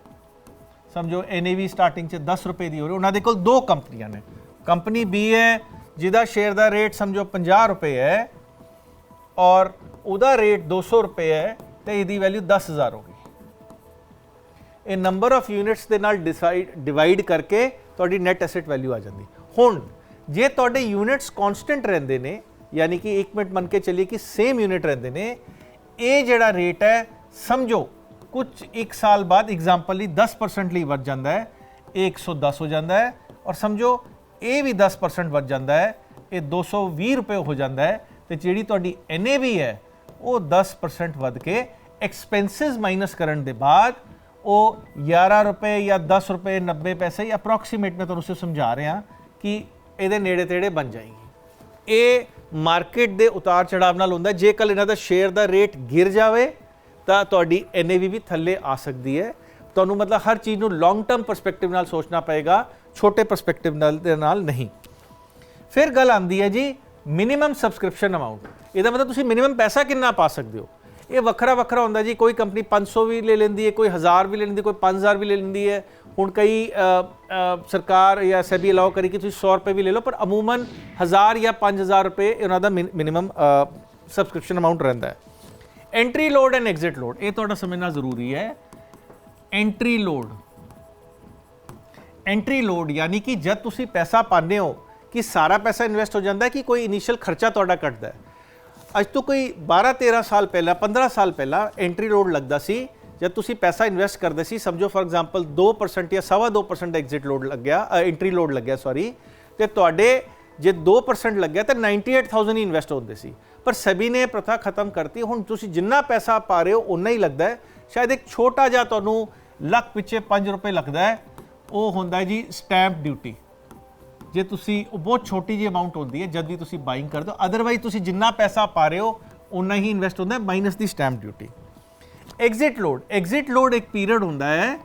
ਸਮਝੋ NAV ਸਟਾਰਟਿੰਗ 'ਚ 10 ਰੁਪਏ ਦੀ ਹੋ ਰਹੀ, ਉਹਨਾਂ ਦੇ ਕੋਲ ਦੋ ਕੰਪਨੀਆਂ ਨੇ। ਕੰਪਨੀ B ਹੈ, ਜਿਹਦਾ ਸ਼ੇਅਰ ਦਾ ਰੇਟ ਸਮਝੋ 50 ਰੁਪਏ ਹੈ ਔਰ ਉਹਦਾ ਰੇਟ 200 ਰੁਪਏ ਹੈ ਤੇ ਇਹਦੀ ਵੈਲਿਊ 10000 ਹੋ ਗਈ ਇਹ ਨੰਬਰ ਆਫ ਯੂਨਿਟਸ ਦੇ ਨਾਲ ਡਿਸਾਈਡ ਡਿਵਾਈਡ ਕਰਕੇ ਤੁਹਾਡੀ ਨੈਟ ਐਸੈਟ ਵੈਲਿਊ ਆ ਜਾਂਦੀ ਹੁਣ ਜੇ ਤੁਹਾਡੇ ਯੂਨਿਟਸ ਕਨਸਟੈਂਟ ਰਹਿੰਦੇ ਨੇ ਯਾਨੀ ਕਿ 1 ਮਿੰਟ ਮੰਨ ਕੇ ਚੱਲੀਏ ਕਿ ਸੇਮ ਯੂਨਿਟ ਰਹਿੰਦੇ ਨੇ ਇਹ ਜਿਹੜਾ ਰੇਟ ਹੈ ਸਮਝੋ ਕੁਝ 1 ਸਾਲ ਬਾਅਦ ਐਗਜ਼ਾਮਪਲ ਲਈ 10% ਲਈ ਵੱਧ ਜਾਂਦਾ ਹੈ ਇਹ 110 ਹੋ ਜਾਂਦਾ ਹੈ ਔਰ ਸਮਝੋ ਇਹ ਵੀ 10% ਵੱਧ ਜਾਂਦਾ ਹੈ ਇਹ 220 ਰੁਪਏ ਹੋ ਜਾਂਦਾ ਹੈ ਤੇ ਜਿਹੜੀ ਤੁਹਾਡੀ NAV ਹੈ, ਉਹ 10% ਵੱਧ ਕੇ ਐਕਸਪੈਂਸਸ ਮਾਈਨਸ ਕਰਨ ਦੇ ਬਾਅਦ ਉਹ 11 ਰੁਪਏ ਜਾਂ 10 ਰੁਪਏ 90 ਪੈਸੇ ਅਪਰੋਕਸੀਮੇਟ ਮੈਂ ਤੁਹਾਨੂੰ ਸਿਰਫ ਸਮਝਾ ਰਿਹਾ ਕਿ ਇਹਦੇ ਨੇੜੇ ਤੇੜੇ ਬਣ ਜਾਏਗੀ। ਇਹ ਮਾਰਕੀਟ ਦੇ ਉਤਾਰ ਚੜਾਵ ਨਾਲ ਹੁੰਦਾ ਹੈ। ਜੇ ਕੱਲ ਇਹਨਾਂ ਦਾ ਸ਼ੇਅਰ ਦਾ ਰੇਟ ਗਿਰ ਜਾਵੇ, ਤਾਂ ਤੁਹਾਡੀ NAV ਵੀ ਥੱਲੇ ਆ ਸਕਦੀ ਹੈ। ਤੁਹਾਨੂੰ ਮਤਲਬ ਹਰ ਚੀਜ਼ ਨੂੰ ਲੌਂਗ ਟਰਮ ਪਰਸਪੈਕਟਿਵ ਨਾਲ ਸੋਚਣਾ ਪਏਗਾ, ਛੋਟੇ ਪਰਸਪੈਕਟਿਵ ਨਾਲ, ਦੇ ਨਾਲ ਨਹੀਂ। ਫਿਰ ਗੱਲ ਆਉਂਦੀ ਹੈ ਜੀ ਮਿਨੀਮਮ ਸਬਸਕ੍ਰਿਪਸ਼ਨ ਅਮਾਉਂਟ ਇਹਦਾ ਮਤਲਬ ਤੁਸੀਂ ਮਿਨੀਮਮ ਪੈਸਾ ਕਿੰਨਾ ਪਾ ਸਕਦੇ ਹੋ ਇਹ ਵੱਖਰਾ ਵੱਖਰਾ ਹੁੰਦਾ ਜੀ ਕੋਈ ਕੰਪਨੀ 500 ਵੀ ਲੈ ਲੈਂਦੀ ਹੈ ਕੋਈ 1000 ਵੀ ਲੈ ਲੈਂਦੀ ਹੈ, ਕੋਈ 5000 ਵੀ ਲੈ ਲੈਂਦੀ ਹੈ ਹੁਣ ਕਈ ਅ, ਅ, ਸਰਕਾਰ ਜਾਂ ਸੈਬੀ ਅਲਾਉ ਕਰੀ ਕਿ ਤੁਸੀਂ 100 ਰੁਪਏ ਵੀ ਲੈ ਲਓ ਪਰ ਅਮੂਮਨ 1000 ਜਾਂ 5000 ਰੁਪਏ ਇਹਨਾਂ ਦਾ ਮਿਨੀਮਮ ਸਬਸਕ੍ਰਿਪਸ਼ਨ ਅਮਾਉਂਟ ਰਹਿੰਦਾ ਹੈ entry load and exit load ਇਹ ਤੁਹਾਡਾ ਸਮਝਣਾ ਜ਼ਰੂਰੀ ਹੈ ਐਂਟਰੀ ਲੋਡ ਐਂਟਰੀ ਲੋਡ ਯਾਨੀ ਕਿ ਜਦ ਤੁਸੀਂ ਪੈਸਾ ਪਾਉਂਦੇ ਹੋ ਕਿ ਸਾਰਾ ਪੈਸਾ ਇਨਵੈਸਟ ਹੋ ਜਾਂਦਾ ਹੈ ਕਿ ਕੋਈ ਇਨੀਸ਼ੀਅਲ ਖਰਚਾ ਤੁਹਾਡਾ ਕੱਟਦਾ ਹੈ। ਅੱਜ ਤੋਂ ਕੋਈ 12 13 ਸਾਲ ਪਹਿਲਾਂ 15 ਸਾਲ ਪਹਿਲਾਂ ਐਂਟਰੀ ਲੋਡ ਲੱਗਦਾ ਸੀ, ਜਦ ਤੁਸੀਂ ਪੈਸਾ ਇਨਵੈਸਟ ਕਰਦੇ ਸੀ, ਸਮਝੋ ਫੋਰ ਐਗਜ਼ਾਮਪਲ 2% ਜਾਂ ਸਵਾ 2% ਐਗਜ਼ਿਟ ਲੋਡ ਲੱਗਿਆ ਐਂਟਰੀ ਲੋਡ ਲੱਗਿਆ ਸੌਰੀ ਤੇ ਤੁਹਾਡੇ ਜੇ 2% ਲੱਗਿਆ ਤਾਂ 98000 ਹੀ ਇਨਵੈਸਟ ਹੁੰਦੇ ਸੀ। ਪਰ ਸਭੀ ਨੇ ਇਹ ਪ੍ਰਥਾ ਖਤਮ ਕਰਤੀ, ਹੁਣ ਤੁਸੀਂ ਜਿੰਨਾ ਪੈਸਾ ਪਾ ਰਹੇ ਹੋ ਉਨਾ ਹੀ ਲੱਗਦਾ ਹੈ। ਸ਼ਾਇਦ ਇੱਕ ਛੋਟਾ ਜਿਹਾ ਤੁਹਾਨੂੰ ਲੱਖ ਪਿੱਛੇ 5 ਰੁਪਏ ਲੱਗਦਾ ਹੈ, ਉਹ ਹੁੰਦਾ ਜੀ ਸਟੈਂਪ ਡਿਊਟੀ ਜੇ ਤੁਸੀਂ ਉਹ ਬਹੁਤ ਛੋਟੀ ਜਿਹੀ ਅਮਾਉਂਟ ਹੁੰਦੀ ਹੈ, ਜਦ ਵੀ ਤੁਸੀਂ ਬਾਇੰਗ ਕਰਦੇ ਹੋ ਅਦਰਵਾਈਜ਼ ਤੁਸੀਂ ਜਿੰਨਾ ਪੈਸਾ ਪਾ ਰਹੇ ਹੋ ਉਨਾ ਹੀ ਇਨਵੈਸਟ ਹੁੰਦਾ ਹੈ ਮਾਈਨਸ ਦੀ stamp duty exit load exit load ਇੱਕ ਪੀਰੀਅਡ ਹੁੰਦਾ ਹੈ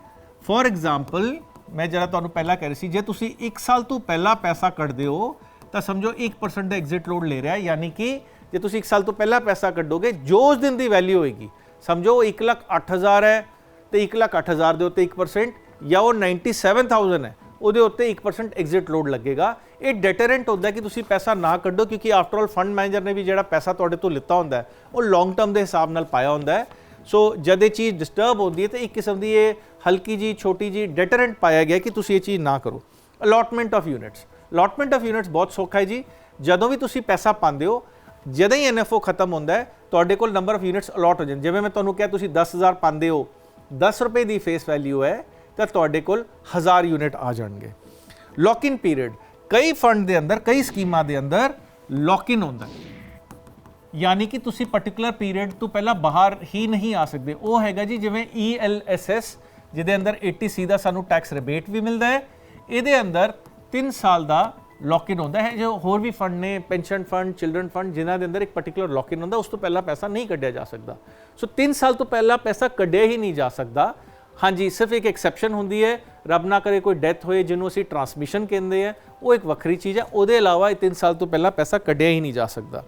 ਫੋਰ ਐਗਜ਼ਾਮਪਲ ਮੈਂ ਜਿਹੜਾ ਤੁਹਾਨੂੰ ਪਹਿਲਾਂ ਕਹਿ ਰਹੀ ਸੀ, ਜੇ ਤੁਸੀਂ 1 ਸਾਲ ਤੋਂ ਪਹਿਲਾਂ ਪੈਸਾ ਕੱਢਦੇ ਹੋ, ਤਾਂ ਸਮਝੋ 1% ਦਾ ਐਗਜ਼ਿਟ ਲੋਡ ਲੈ ਰਿਹਾ ਹੈ, ਯਾਨੀ ਕਿ ਜੇ ਤੁਸੀਂ 1 ਸਾਲ ਤੋਂ ਪਹਿਲਾਂ ਪੈਸਾ ਕੱਢੋਗੇ, ਜੋ ਉਸ ਦਿਨ ਦੀ ਵੈਲਿਊ ਹੋਏਗੀ, ਸਮਝੋ 1 ਲੱਖ 8000 ਹੈ, ਤੇ 1 ਲੱਖ 8000 ਦੇ ਉੱਤੇ 1% ਜਾਂ ਉਹ 97000 ਹੈ ਉਹਦੇ ਉੱਤੇ 1% ਐਗਜ਼ਿਟ ਲੋਡ ਲੱਗੇਗਾ। ਇਹ ਡੈਟਰੈਂਟ ਹੁੰਦਾ ਕਿ ਤੁਸੀਂ ਪੈਸਾ ਨਾ ਕੱਢੋ ਕਿਉਂਕਿ ਆਫਟਰ ਆਲ ਫੰਡ ਮੈਨੇਜਰ ਨੇ ਵੀ ਜਿਹੜਾ ਪੈਸਾ ਤੁਹਾਡੇ ਤੋਂ ਲਿੱਤਾ ਹੁੰਦਾ ਉਹ ਲੌਂਗ ਟਰਮ ਦੇ ਹਿਸਾਬ ਨਾਲ ਪਾਇਆ ਹੁੰਦਾ ਹੈ। ਸੋ ਜਦ ਇਹ ਚੀਜ਼ ਡਿਸਟਰਬ ਹੁੰਦੀ ਹੈ ਤਾਂ ਇੱਕ ਕਿਸਮ ਦੀ ਇਹ ਹਲਕੀ ਜੀ ਛੋਟੀ ਜੀ ਡੈਟਰੈਂਟ ਪਾਇਆ ਗਿਆ ਕਿ ਤੁਸੀਂ ਇਹ ਚੀਜ਼ ਨਾ ਕਰੋ। Allotment of units allotment of units ਬਹੁਤ ਸੌਖਾ ਹੈ ਜੀ। ਜਦੋਂ ਵੀ ਤੁਸੀਂ ਪੈਸਾ ਪਾਉਂਦੇ ਹੋ, ਜਦੋਂ ਹੀ ਐਨਐਫਓ ਖਤਮ ਹੁੰਦਾ ਹੈ, ਤੁਹਾਡੇ ਕੋਲ ਨੰਬਰ ਆਫ ਯੂਨਿਟਸ ਅਲੋਟ ਹੋ ਜਾਂਦੇ ਜਿਵੇਂ ਮੈਂ ਤੁਹਾਨੂੰ ਕਿਹਾ, ਤੁਸੀਂ 10000 ਪਾਉਂਦੇ ਹੋ 10 ਰੁਪਏ ਦੀ ਫੇਸ ਵੈਲਿਊ ਹੈ ਤਾਂ ਤੁਹਾਡੇ ਕੋਲ 1000 ਯੂਨਿਟ ਆ ਜਾਣਗੇ। ਲੌਕ ਇਨ ਪੀਰੀਅਡ ਕਈ ਫੰਡ ਦੇ ਅੰਦਰ, ਕਈ ਸਕੀਮਾਂ ਦੇ ਅੰਦਰ ਲੌਕ ਇਨ ਹੁੰਦਾ। ਹੈ ਯਾਨੀ ਕਿ ਤੁਸੀਂ ਪਾਰਟਿਕੂਲਰ ਪੀਰੀਅਡ ਤੋਂ ਪਹਿਲਾਂ ਬਾਹਰ ਹੀ ਨਹੀਂ ਆ ਸਕਦੇ। ਉਹ ਹੈਗਾ ਜੀ ਜਿਵੇਂ E ELSS ਜਿਹਦੇ ਅੰਦਰ 80C ਦਾ ਸਾਨੂੰ ਟੈਕਸ ਰਿਬੇਟ ਵੀ ਮਿਲਦਾ ਹੈ। ਇਹਦੇ ਅੰਦਰ 3 ਸਾਲ ਦਾ ਲੌਕ ਇਨ ਹੁੰਦਾ ਹੈ। ਜੋ ਹੋਰ ਵੀ ਫੰਡ ਨੇ ਪੈਨਸ਼ਨ ਫੰਡ ਚਿਲਡਰਨ ਫੰਡ ਜਿਨ੍ਹਾਂ ਦੇ ਅੰਦਰ ਇੱਕ ਪਾਰਟਿਕੂਲਰ ਲੌਕ ਇਨ ਹੁੰਦਾ, ਉਸ ਤੋਂ ਪਹਿਲਾਂ ਪੈਸਾ ਨਹੀਂ ਕੱਢਿਆ ਜਾ ਸਕਦਾ। ਸੋ 3 ਸਾਲ ਤੋਂ ਪਹਿਲਾਂ ਪੈਸਾ ਕੱਢਿਆ ਹੀ ਨਹੀਂ ਜਾ ਸਕਦਾ। ਹਾਂਜੀ, ਸਿਰਫ ਇੱਕ ਐਕਸੈਪਸ਼ਨ ਹੁੰਦੀ ਹੈ, ਰੱਬ ਨਾ ਕਰੇ ਕੋਈ ਡੈਥ ਹੋਏ ਜਿਹਨੂੰ ਅਸੀਂ ਟਰਾਂਸਮਿਸ਼ਨ ਕਹਿੰਦੇ ਆ ਉਹ ਇੱਕ ਵੱਖਰੀ ਚੀਜ਼ ਹੈ, ਉਹਦੇ ਇਲਾਵਾ ਇਹ 3 ਸਾਲ ਤੋਂ ਪਹਿਲਾਂ ਪੈਸਾ ਕੱਢਿਆ ਹੀ ਨਹੀਂ ਜਾ ਸਕਦਾ।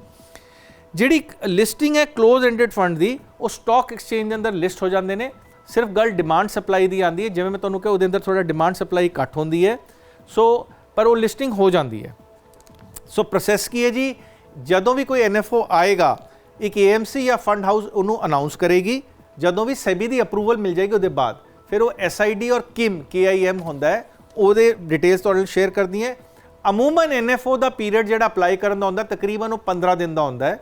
ਜਿਹੜੀ ਲਿਸਟਿੰਗ ਹੈ ক্লোਜ਼ ਐਂਡਡ ਫੰਡ ਦੀ, ਉਹ ਸਟਾਕ ਐਕਸਚੇਂਜ ਦੇ ਅੰਦਰ ਲਿਸਟ ਹੋ ਜਾਂਦੇ ਨੇ, ਸਿਰਫ ਗੱਲ ਡਿਮਾਂਡ ਸਪਲਾਈ ਦੀ ਆਂਦੀ ਹੈ, ਜਿਵੇਂ ਮੈਂ ਤੁਹਾਨੂੰ ਕਿਹਾ, ਉਹਦੇ ਅੰਦਰ ਥੋੜਾ ਡਿਮਾਂਡ ਸਪਲਾਈ ਘੱਟ ਹੁੰਦੀ ਹੈ, ਸੋ, ਪਰ ਉਹ ਲਿਸਟਿੰਗ ਹੋ ਜਾਂਦੀ ਹੈ। ਸੋ ਪ੍ਰੋਸੈਸ ਕੀ ਹੈ ਜੀ? ਜਦੋਂ ਵੀ ਕੋਈ ਐਨਐਫਓ ਆਏਗਾ, ਇੱਕ ਏਐਮਸੀ ਜਾਂ ਫੰਡ ਹਾਊਸ ਉਹਨੂੰ ਅਨਾਉਂਸ ਕਰੇਗੀ ਜਦੋਂ ਵੀ ਸੈਬੀ ਦੀ ਅਪਰੂਵਲ ਮਿਲ ਜਾਏਗੀ ਉਹਦੇ ਬਾਅਦ, ਫਿਰ ਉਹ ਐਸਆਈਡੀ ਔਰ ਕਿਮ ਕੇਆਈਐਮ ਹੁੰਦਾ ਹੈ, ਉਹਦੇ ਡਿਟੇਲਸ ਤੁਹਾਡੇ ਨਾਲ ਸ਼ੇਅਰ ਕਰਦੀ ਹੈ। ਅਮੂਮਨ ਐਨਐਫਓ ਦਾ ਪੀਰੀਅਡ ਜਿਹੜਾ ਅਪਲਾਈ ਕਰਨ ਦਾ ਹੁੰਦਾ ਤਕਰੀਬਨ ਉਹ 15 ਦਿਨ ਦਾ ਹੁੰਦਾ ਹੈ।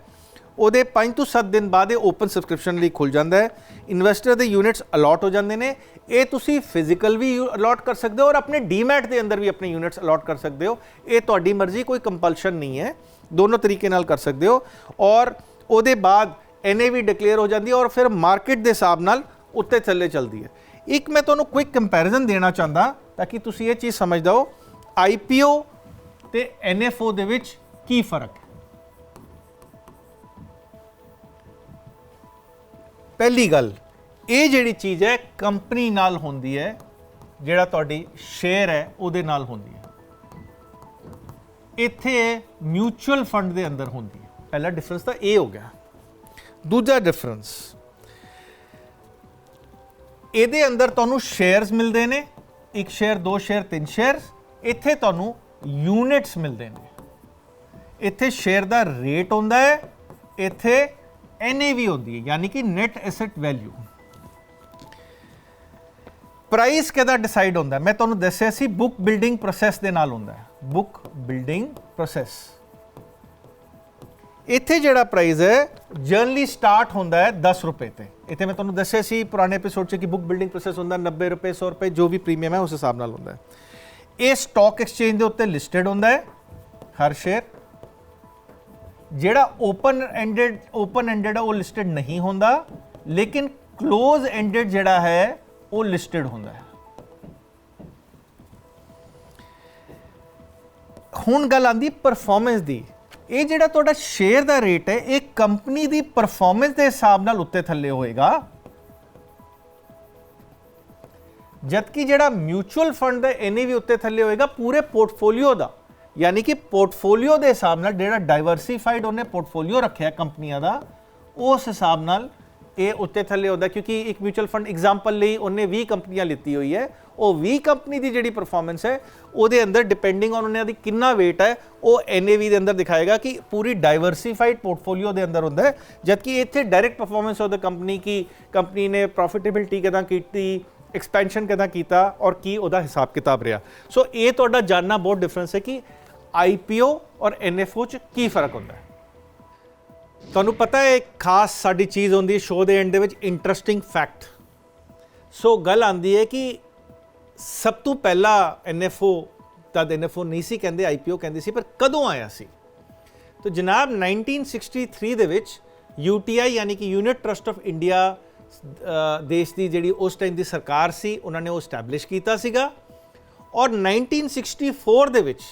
ਉਹਦੇ 5 ਤੋਂ 7 ਦਿਨ ਬਾਅਦ ਇਹ ਓਪਨ ਸਬਸਕ੍ਰਿਪਸ਼ਨ ਲਈ ਖੁੱਲ ਜਾਂਦਾ ਹੈ। ਇਨਵੈਸਟਰ ਦੇ ਯੂਨਿਟਸ ਅਲਾਟ ਹੋ ਜਾਂਦੇ ਨੇ। ਇਹ ਤੁਸੀਂ ਫਿਜ਼ੀਕਲ ਵੀ ਅਲਾਟ ਕਰ ਸਕਦੇ ਹੋ ਔਰ ਆਪਣੇ ਡੀਮੈਟ ਦੇ ਅੰਦਰ ਵੀ ਆਪਣੇ ਯੂਨਿਟਸ ਅਲਾਟ ਕਰ ਸਕਦੇ ਹੋ। ਇਹ ਤੁਹਾਡੀ ਮਰਜ਼ੀ, ਕੋਈ ਕੰਪਲਸ਼ਨ ਨਹੀਂ ਹੈ। ਦੋਨੋਂ ਤਰੀਕੇ ਨਾਲ ਕਰ ਸਕਦੇ ਹੋ। ਔਰ ਉਹਦੇ ਬਾਅਦ ਐਨਏਵੀ ਡਿਕਲੇਅਰ ਹੋ ਜਾਂਦੀ ਹੈ ਔਰ ਫਿਰ ਮਾਰਕੀਟ ਦੇ ਹਿਸਾਬ ਨਾਲ ਉੱਤੇ ਥੱਲੇ ਚੱਲਦੀ ਹੈ। ਇੱਕ ਮੈਂ ਤੁਹਾਨੂੰ ਕੁਇਕ ਕੰਪੈਰੀਜ਼ਨ ਦੇਣਾ ਚਾਹੁੰਦਾ ਤਾਂ ਕਿ ਤੁਸੀਂ ਇਹ ਚੀਜ਼ ਸਮਝ ਜਾਓ ਆਈਪੀਓ ਤੇ ਐਨਐਫਓ ਦੇ ਵਿੱਚ ਕੀ ਫ਼ਰਕ ਹੈ? ਪਹਿਲੀ ਗੱਲ, ਇਹ ਜਿਹੜੀ ਚੀਜ਼ ਹੈ ਕੰਪਨੀ ਨਾਲ ਹੁੰਦੀ ਹੈ, ਜਿਹੜਾ ਤੁਹਾਡੀ ਸ਼ੇਅਰ ਹੈ, ਉਹਦੇ ਨਾਲ ਹੁੰਦੀ ਹੈ। ਇੱਥੇ ਮਿਊਚੁਅਲ ਫੰਡ ਦੇ ਅੰਦਰ ਹੁੰਦੀ ਹੈ। ਪਹਿਲਾ ਡਿਫਰੈਂਸ ਤਾਂ ਇਹ ਹੋ ਗਿਆ। ਦੂਜਾ ਡਿਫਰੈਂਸ ਇਹਦੇ ਅੰਦਰ ਤੁਹਾਨੂੰ ਸ਼ੇਅਰਸ ਮਿਲਦੇ ਨੇ, ਇੱਕ ਸ਼ੇਅਰ ਦੋ ਸ਼ੇਅਰ ਤਿੰਨ ਸ਼ੇਅਰ ਇੱਥੇ ਤੁਹਾਨੂੰ ਯੂਨਿਟਸ ਮਿਲਦੇ ਨੇ। ਇੱਥੇ ਸ਼ੇਅਰ ਦਾ ਰੇਟ ਹੁੰਦਾ ਹੈ, ਇੱਥੇ NAV ਹੁੰਦੀ ਹੈ, ਯਾਨੀ ਕਿ ਨੈਟ ਐਸੈਟ ਵੈਲਿਊ ਪ੍ਰਾਈਸ ਕਿਹਦਾ ਡਿਸਾਈਡ ਹੁੰਦਾ ਮੈਂ ਤੁਹਾਨੂੰ ਦੱਸਿਆ ਸੀ ਬੁੱਕ ਬਿਲਡਿੰਗ ਪ੍ਰੋਸੈਸ ਦੇ ਨਾਲ ਹੁੰਦਾ ਹੈ। ਬੁੱਕ ਬਿਲਡਿੰਗ ਪ੍ਰੋਸੈਸ ਇੱਥੇ ਜਿਹੜਾ ਪ੍ਰਾਈਸ ਹੈ ਜਰਨਲੀ ਸਟਾਰਟ ਹੁੰਦਾ ਹੈ 10 ਰੁਪਏ ਤੇ। ਇੱਥੇ ਮੈਂ ਤੁਹਾਨੂੰ ਦੱਸਿਆ ਸੀ, ਪੁਰਾਣੇ ਐਪੀਸੋਡ 'ਚ ਕਿ ਬੁੱਕ ਬਿਲਡਿੰਗ ਪ੍ਰੋਸੈਸ ਹੁੰਦਾ 90 ਰੁਪਏ 100 ਰੁਪਏ, ਜੋ ਵੀ ਪ੍ਰੀਮੀਅਮ ਹੈ, ਉਸ ਹਿਸਾਬ ਨਾਲ ਹੁੰਦਾ ਹੈ। ਇਹ ਸਟਾਕ ਐਕਸਚੇਂਜ ਦੇ ਉੱਤੇ ਲਿਸਟਡ ਹੁੰਦਾ ਹੈ, ਹਰ ਸ਼ੇਅਰ ਜਿਹੜਾ ਓਪਨ ਐਂਡਡ ਓਪਨ ਐਂਡਡ ਉਹ ਲਿਸਟਡ ਨਹੀਂ ਹੁੰਦਾ, ਲੇਕਿਨ ক্লোਜ਼ ਐਂਡਡ ਜਿਹੜਾ ਹੈ, ਉਹ ਲਿਸਟਡ ਹੁੰਦਾ ਹੈ। ਹੁਣ ਗੱਲ ਆਂਦੀ ਪਰਫਾਰਮੈਂਸ ਦੀ। ਇਹ ਜਿਹੜਾ ਤੁਹਾਡਾ ਸ਼ੇਅਰ ਦਾ ਰੇਟ ਹੈ, ਇਹ ਕੰਪਨੀ ਦੀ ਪਰਫਾਰਮੈਂਸ ਦੇ ਹਿਸਾਬ ਨਾਲ ਉੱਤੇ ਥੱਲੇ ਹੋਏਗਾ। ਜਦਕਿ ਜਿਹੜਾ ਮਿਊਚੁਅਲ ਫੰਡ ਦਾ ਇਹਨੇ ਵੀ ਉੱਤੇ ਥੱਲੇ ਹੋਏਗਾ ਪੂਰੇ ਪੋਰਟਫੋਲੀਓ ਦਾ। ਯਾਨੀ ਕਿ ਪੋਰਟਫੋਲੀਓ ਦੇ ਹਿਸਾਬ ਨਾਲ ਜਿਹੜਾ ਡਾਈਵਰਸਿਫਾਈਡ ਉਹਨੇ ਪੋਰਟਫੋਲੀਓ ਰੱਖਿਆ ਕੰਪਨੀਆਂ ਦਾ, ਉਸ ਹਿਸਾਬ ਨਾਲ ਇਹ ਉੱਤੇ ਥੱਲੇ ਹੁੰਦਾ ਕਿਉਂਕਿ ਇੱਕ ਮਿਊਚੁਅਲ ਫੰਡ ਐਗਜ਼ਾਮਪਲ ਲਈ ਉਹਨੇ 20 ਕੰਪਨੀਆਂ ਲਿੱਤੀ ਹੋਈ ਹੈ। ਉਹ 20 ਕੰਪਨੀ ਦੀ ਜਿਹੜੀ ਪਰਫਾਰਮੈਂਸ ਹੈ, ਉਹਦੇ ਅੰਦਰ ਡਿਪੈਂਡਿੰਗ ਔਨ ਉਹਨਾਂ ਦੀ ਕਿੰਨਾ weight ਹੈ, ਉਹ NAV ਦੇ ਅੰਦਰ ਦਿਖਾਏਗਾ ਕਿ ਪੂਰੀ ਡਾਈਵਰਸਿਫਾਈਡ ਪੋਰਟਫੋਲੀਓ ਦੇ ਅੰਦਰ ਹੁੰਦਾ ਹੈ। ਜਦਕਿ ਇੱਥੇ direct performance of the company Ki, company ਨੇ ਪ੍ਰੋਫਿਟੇਬਿਲਟੀ ਕਿਦਾਂ ਕੀਤੀ ਐਕਸਪੈਂਸ਼ਨ ਕਿਦਾਂ ਕੀਤਾ ਔਰ ਕੀ ਉਹਦਾ ਹਿਸਾਬ ਕਿਤਾਬ ਰਿਹਾ। ਸੋ ਇਹ ਤੁਹਾਡਾ ਜਾਨਣਾ ਬਹੁਤ ਡਿਫਰੈਂਸ ਹੈ ਕਿ IPO ਔਰ NFO ਚ ਕੀ ਫ਼ਰਕ ਹੁੰਦਾ ਹੈ। ਤੁਹਾਨੂੰ ਪਤਾ ਹੈ, ਇੱਕ ਖਾਸ ਸਾਡੀ ਚੀਜ਼ ਹੁੰਦੀ ਹੈ ਸ਼ੋਅ ਦੇ ਐਂਡ ਦੇ ਵਿੱਚ ਇੰਟਰਸਟਿੰਗ ਫੈਕਟ ਸੋ ਗੱਲ ਆਂਦੀ ਹੈ ਕਿ ਸਭ ਤੋਂ ਪਹਿਲਾ NFO ਤਦ NFO ਨਹੀਂ ਸੀ, ਕਹਿੰਦੇ IPO ਕਹਿੰਦੇ ਸੀ, ਪਰ ਕਦੋਂ ਆਇਆ ਸੀ? ਤੋ ਜਨਾਬ 1963 ਦੇ ਵਿੱਚ UTI ਯਾਨੀ ਕਿ ਯੂਨਿਟ ਟਰਸਟ ਆਫ ਇੰਡੀਆ ਦੇਸ਼ ਦੀ ਜਿਹੜੀ ਉਸ ਟਾਈਮ ਦੀ ਸਰਕਾਰ ਸੀ, ਉਹਨਾਂ ਨੇ ਉਹ ਸਟੈਬਲਿਸ਼ ਕੀਤਾ ਸੀਗਾ। ਔਰ 1964 ਦੇ ਵਿੱਚ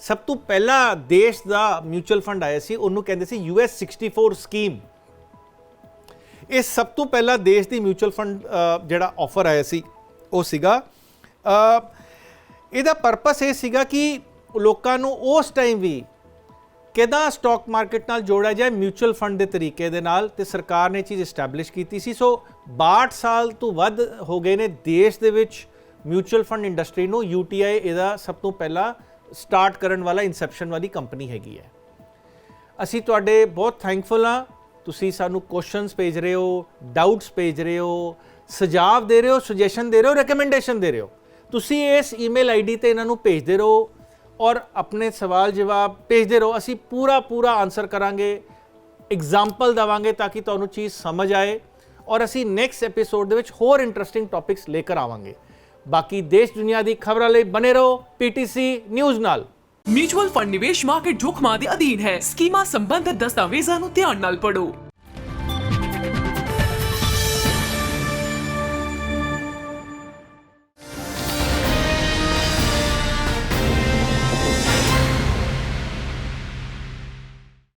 ਸਭ ਤੋਂ ਪਹਿਲਾ ਦੇਸ਼ ਦਾ ਮਿਊਚੁਅਲ ਫੰਡ ਆਇਆ ਸੀ, ਉਹਨੂੰ ਕਹਿੰਦੇ ਸੀ US 64 ਸਕੀਮ ਇਹ ਸਭ ਤੋਂ ਪਹਿਲਾ ਦੇਸ਼ ਦੀ ਮਿਊਚੁਅਲ ਫੰਡ ਜਿਹੜਾ ਆਫਰ ਆਇਆ ਸੀ, ਉਹ ਸੀਗਾ। ਇਹਦਾ ਪਰਪਸ ਇਹ ਸੀਗਾ ਕਿ ਲੋਕਾਂ ਨੂੰ ਉਸ ਟਾਈਮ ਵੀ ਕਿਦਾਂ ਸਟਾਕ ਮਾਰਕੀਟ ਨਾਲ ਜੋੜਿਆ ਜਾਏ ਮਿਊਚੁਅਲ ਫੰਡ ਦੇ ਤਰੀਕੇ ਦੇ ਨਾਲ ਤੇ ਸਰਕਾਰ ਨੇ ਇਹ ਚੀਜ਼ ਐਸਟੈਬਲਿਸ਼ ਕੀਤੀ ਸੀ। ਸੋ 62 ਸਾਲ ਤੋਂ ਵੱਧ ਹੋ ਗਏ ਨੇ ਦੇਸ਼ ਦੇ ਵਿੱਚ ਮਿਊਚੁਅਲ ਫੰਡ ਇੰਡਸਟਰੀ ਨੂੰ UTI ਇਹਦਾ ਸਭ ਤੋਂ ਪਹਿਲਾ ਸਟਾਰਟ ਕਰਨ ਵਾਲਾ ਇਨਸੈਪਸ਼ਨ ਵਾਲੀ ਕੰਪਨੀ ਹੈਗੀ ਹੈ। ਅਸੀਂ ਤੁਹਾਡੇ ਬਹੁਤ ਥੈਂਕਫੁਲ ਹਾਂ। ਤੁਸੀਂ ਸਾਨੂੰ ਕੁਐਸਚਨਸ ਭੇਜ ਰਹੇ ਹੋ ਡਾਊਟਸ ਭੇਜ ਰਹੇ ਹੋ, ਸੁਝਾਅ ਦੇ ਰਹੇ ਹੋ ਸੁਜੈਸ਼ਨ ਦੇ ਰਹੇ ਹੋ ਰეკਮੈਂਡੇਸ਼ਨ ਦੇ ਰਹੇ ਹੋ। ਤੁਸੀਂ ਇਸ ਈਮੇਲ ਆਈਡੀ ਤੇ ਇਹਨਾਂ ਨੂੰ ਭੇਜਦੇ ਰਹੋ ਔਰ ਆਪਣੇ ਸਵਾਲ ਜਵਾਬ ਭੇਜਦੇ ਰਹੋ। ਅਸੀਂ ਪੂਰਾ ਪੂਰਾ ਆਨਸਰ ਕਰਾਂਗੇ ਐਗਜ਼ਾਮਪਲ ਦਵਾਂਗੇ ਤਾਂ ਕਿ ਤੁਹਾਨੂੰ ਚੀਜ਼ ਸਮਝ ਆਏ ਔਰ ਅਸੀਂ ਨੈਕਸਟ ਐਪੀਸੋਡ ਦੇ ਵਿੱਚ ਹੋਰ ਇੰਟਰਸਟਿੰਗ ਟੌਪਿਕਸ ਲੈ ਕੇ ਆਵਾਂਗੇ। ਬਾਕੀ ਦੇਸ਼ ਦੁਨੀਆ ਦੀ ਖਬਰਾਂ ਲਈ ਬਨੇ ਰਹੋ ਪੀਟੀਸੀ ਨਿਊਜ਼ ਨਾਲ। ਮਿਊਚੁਅਲ ਫੰਡ ਨਿਵੇਸ਼ ਮਾਰਕੀਟ ਜੋਖਮਾਂ ਦੇ ਅਧੀਨ ਹੈ। ਸਕੀਮਾਂ ਸੰਬੰਧਿਤ ਦਸਤਾਵੇਜ਼ਾਂ ਨੂੰ ਧਿਆਨ ਨਾਲ ਪੜ੍ਹੋ।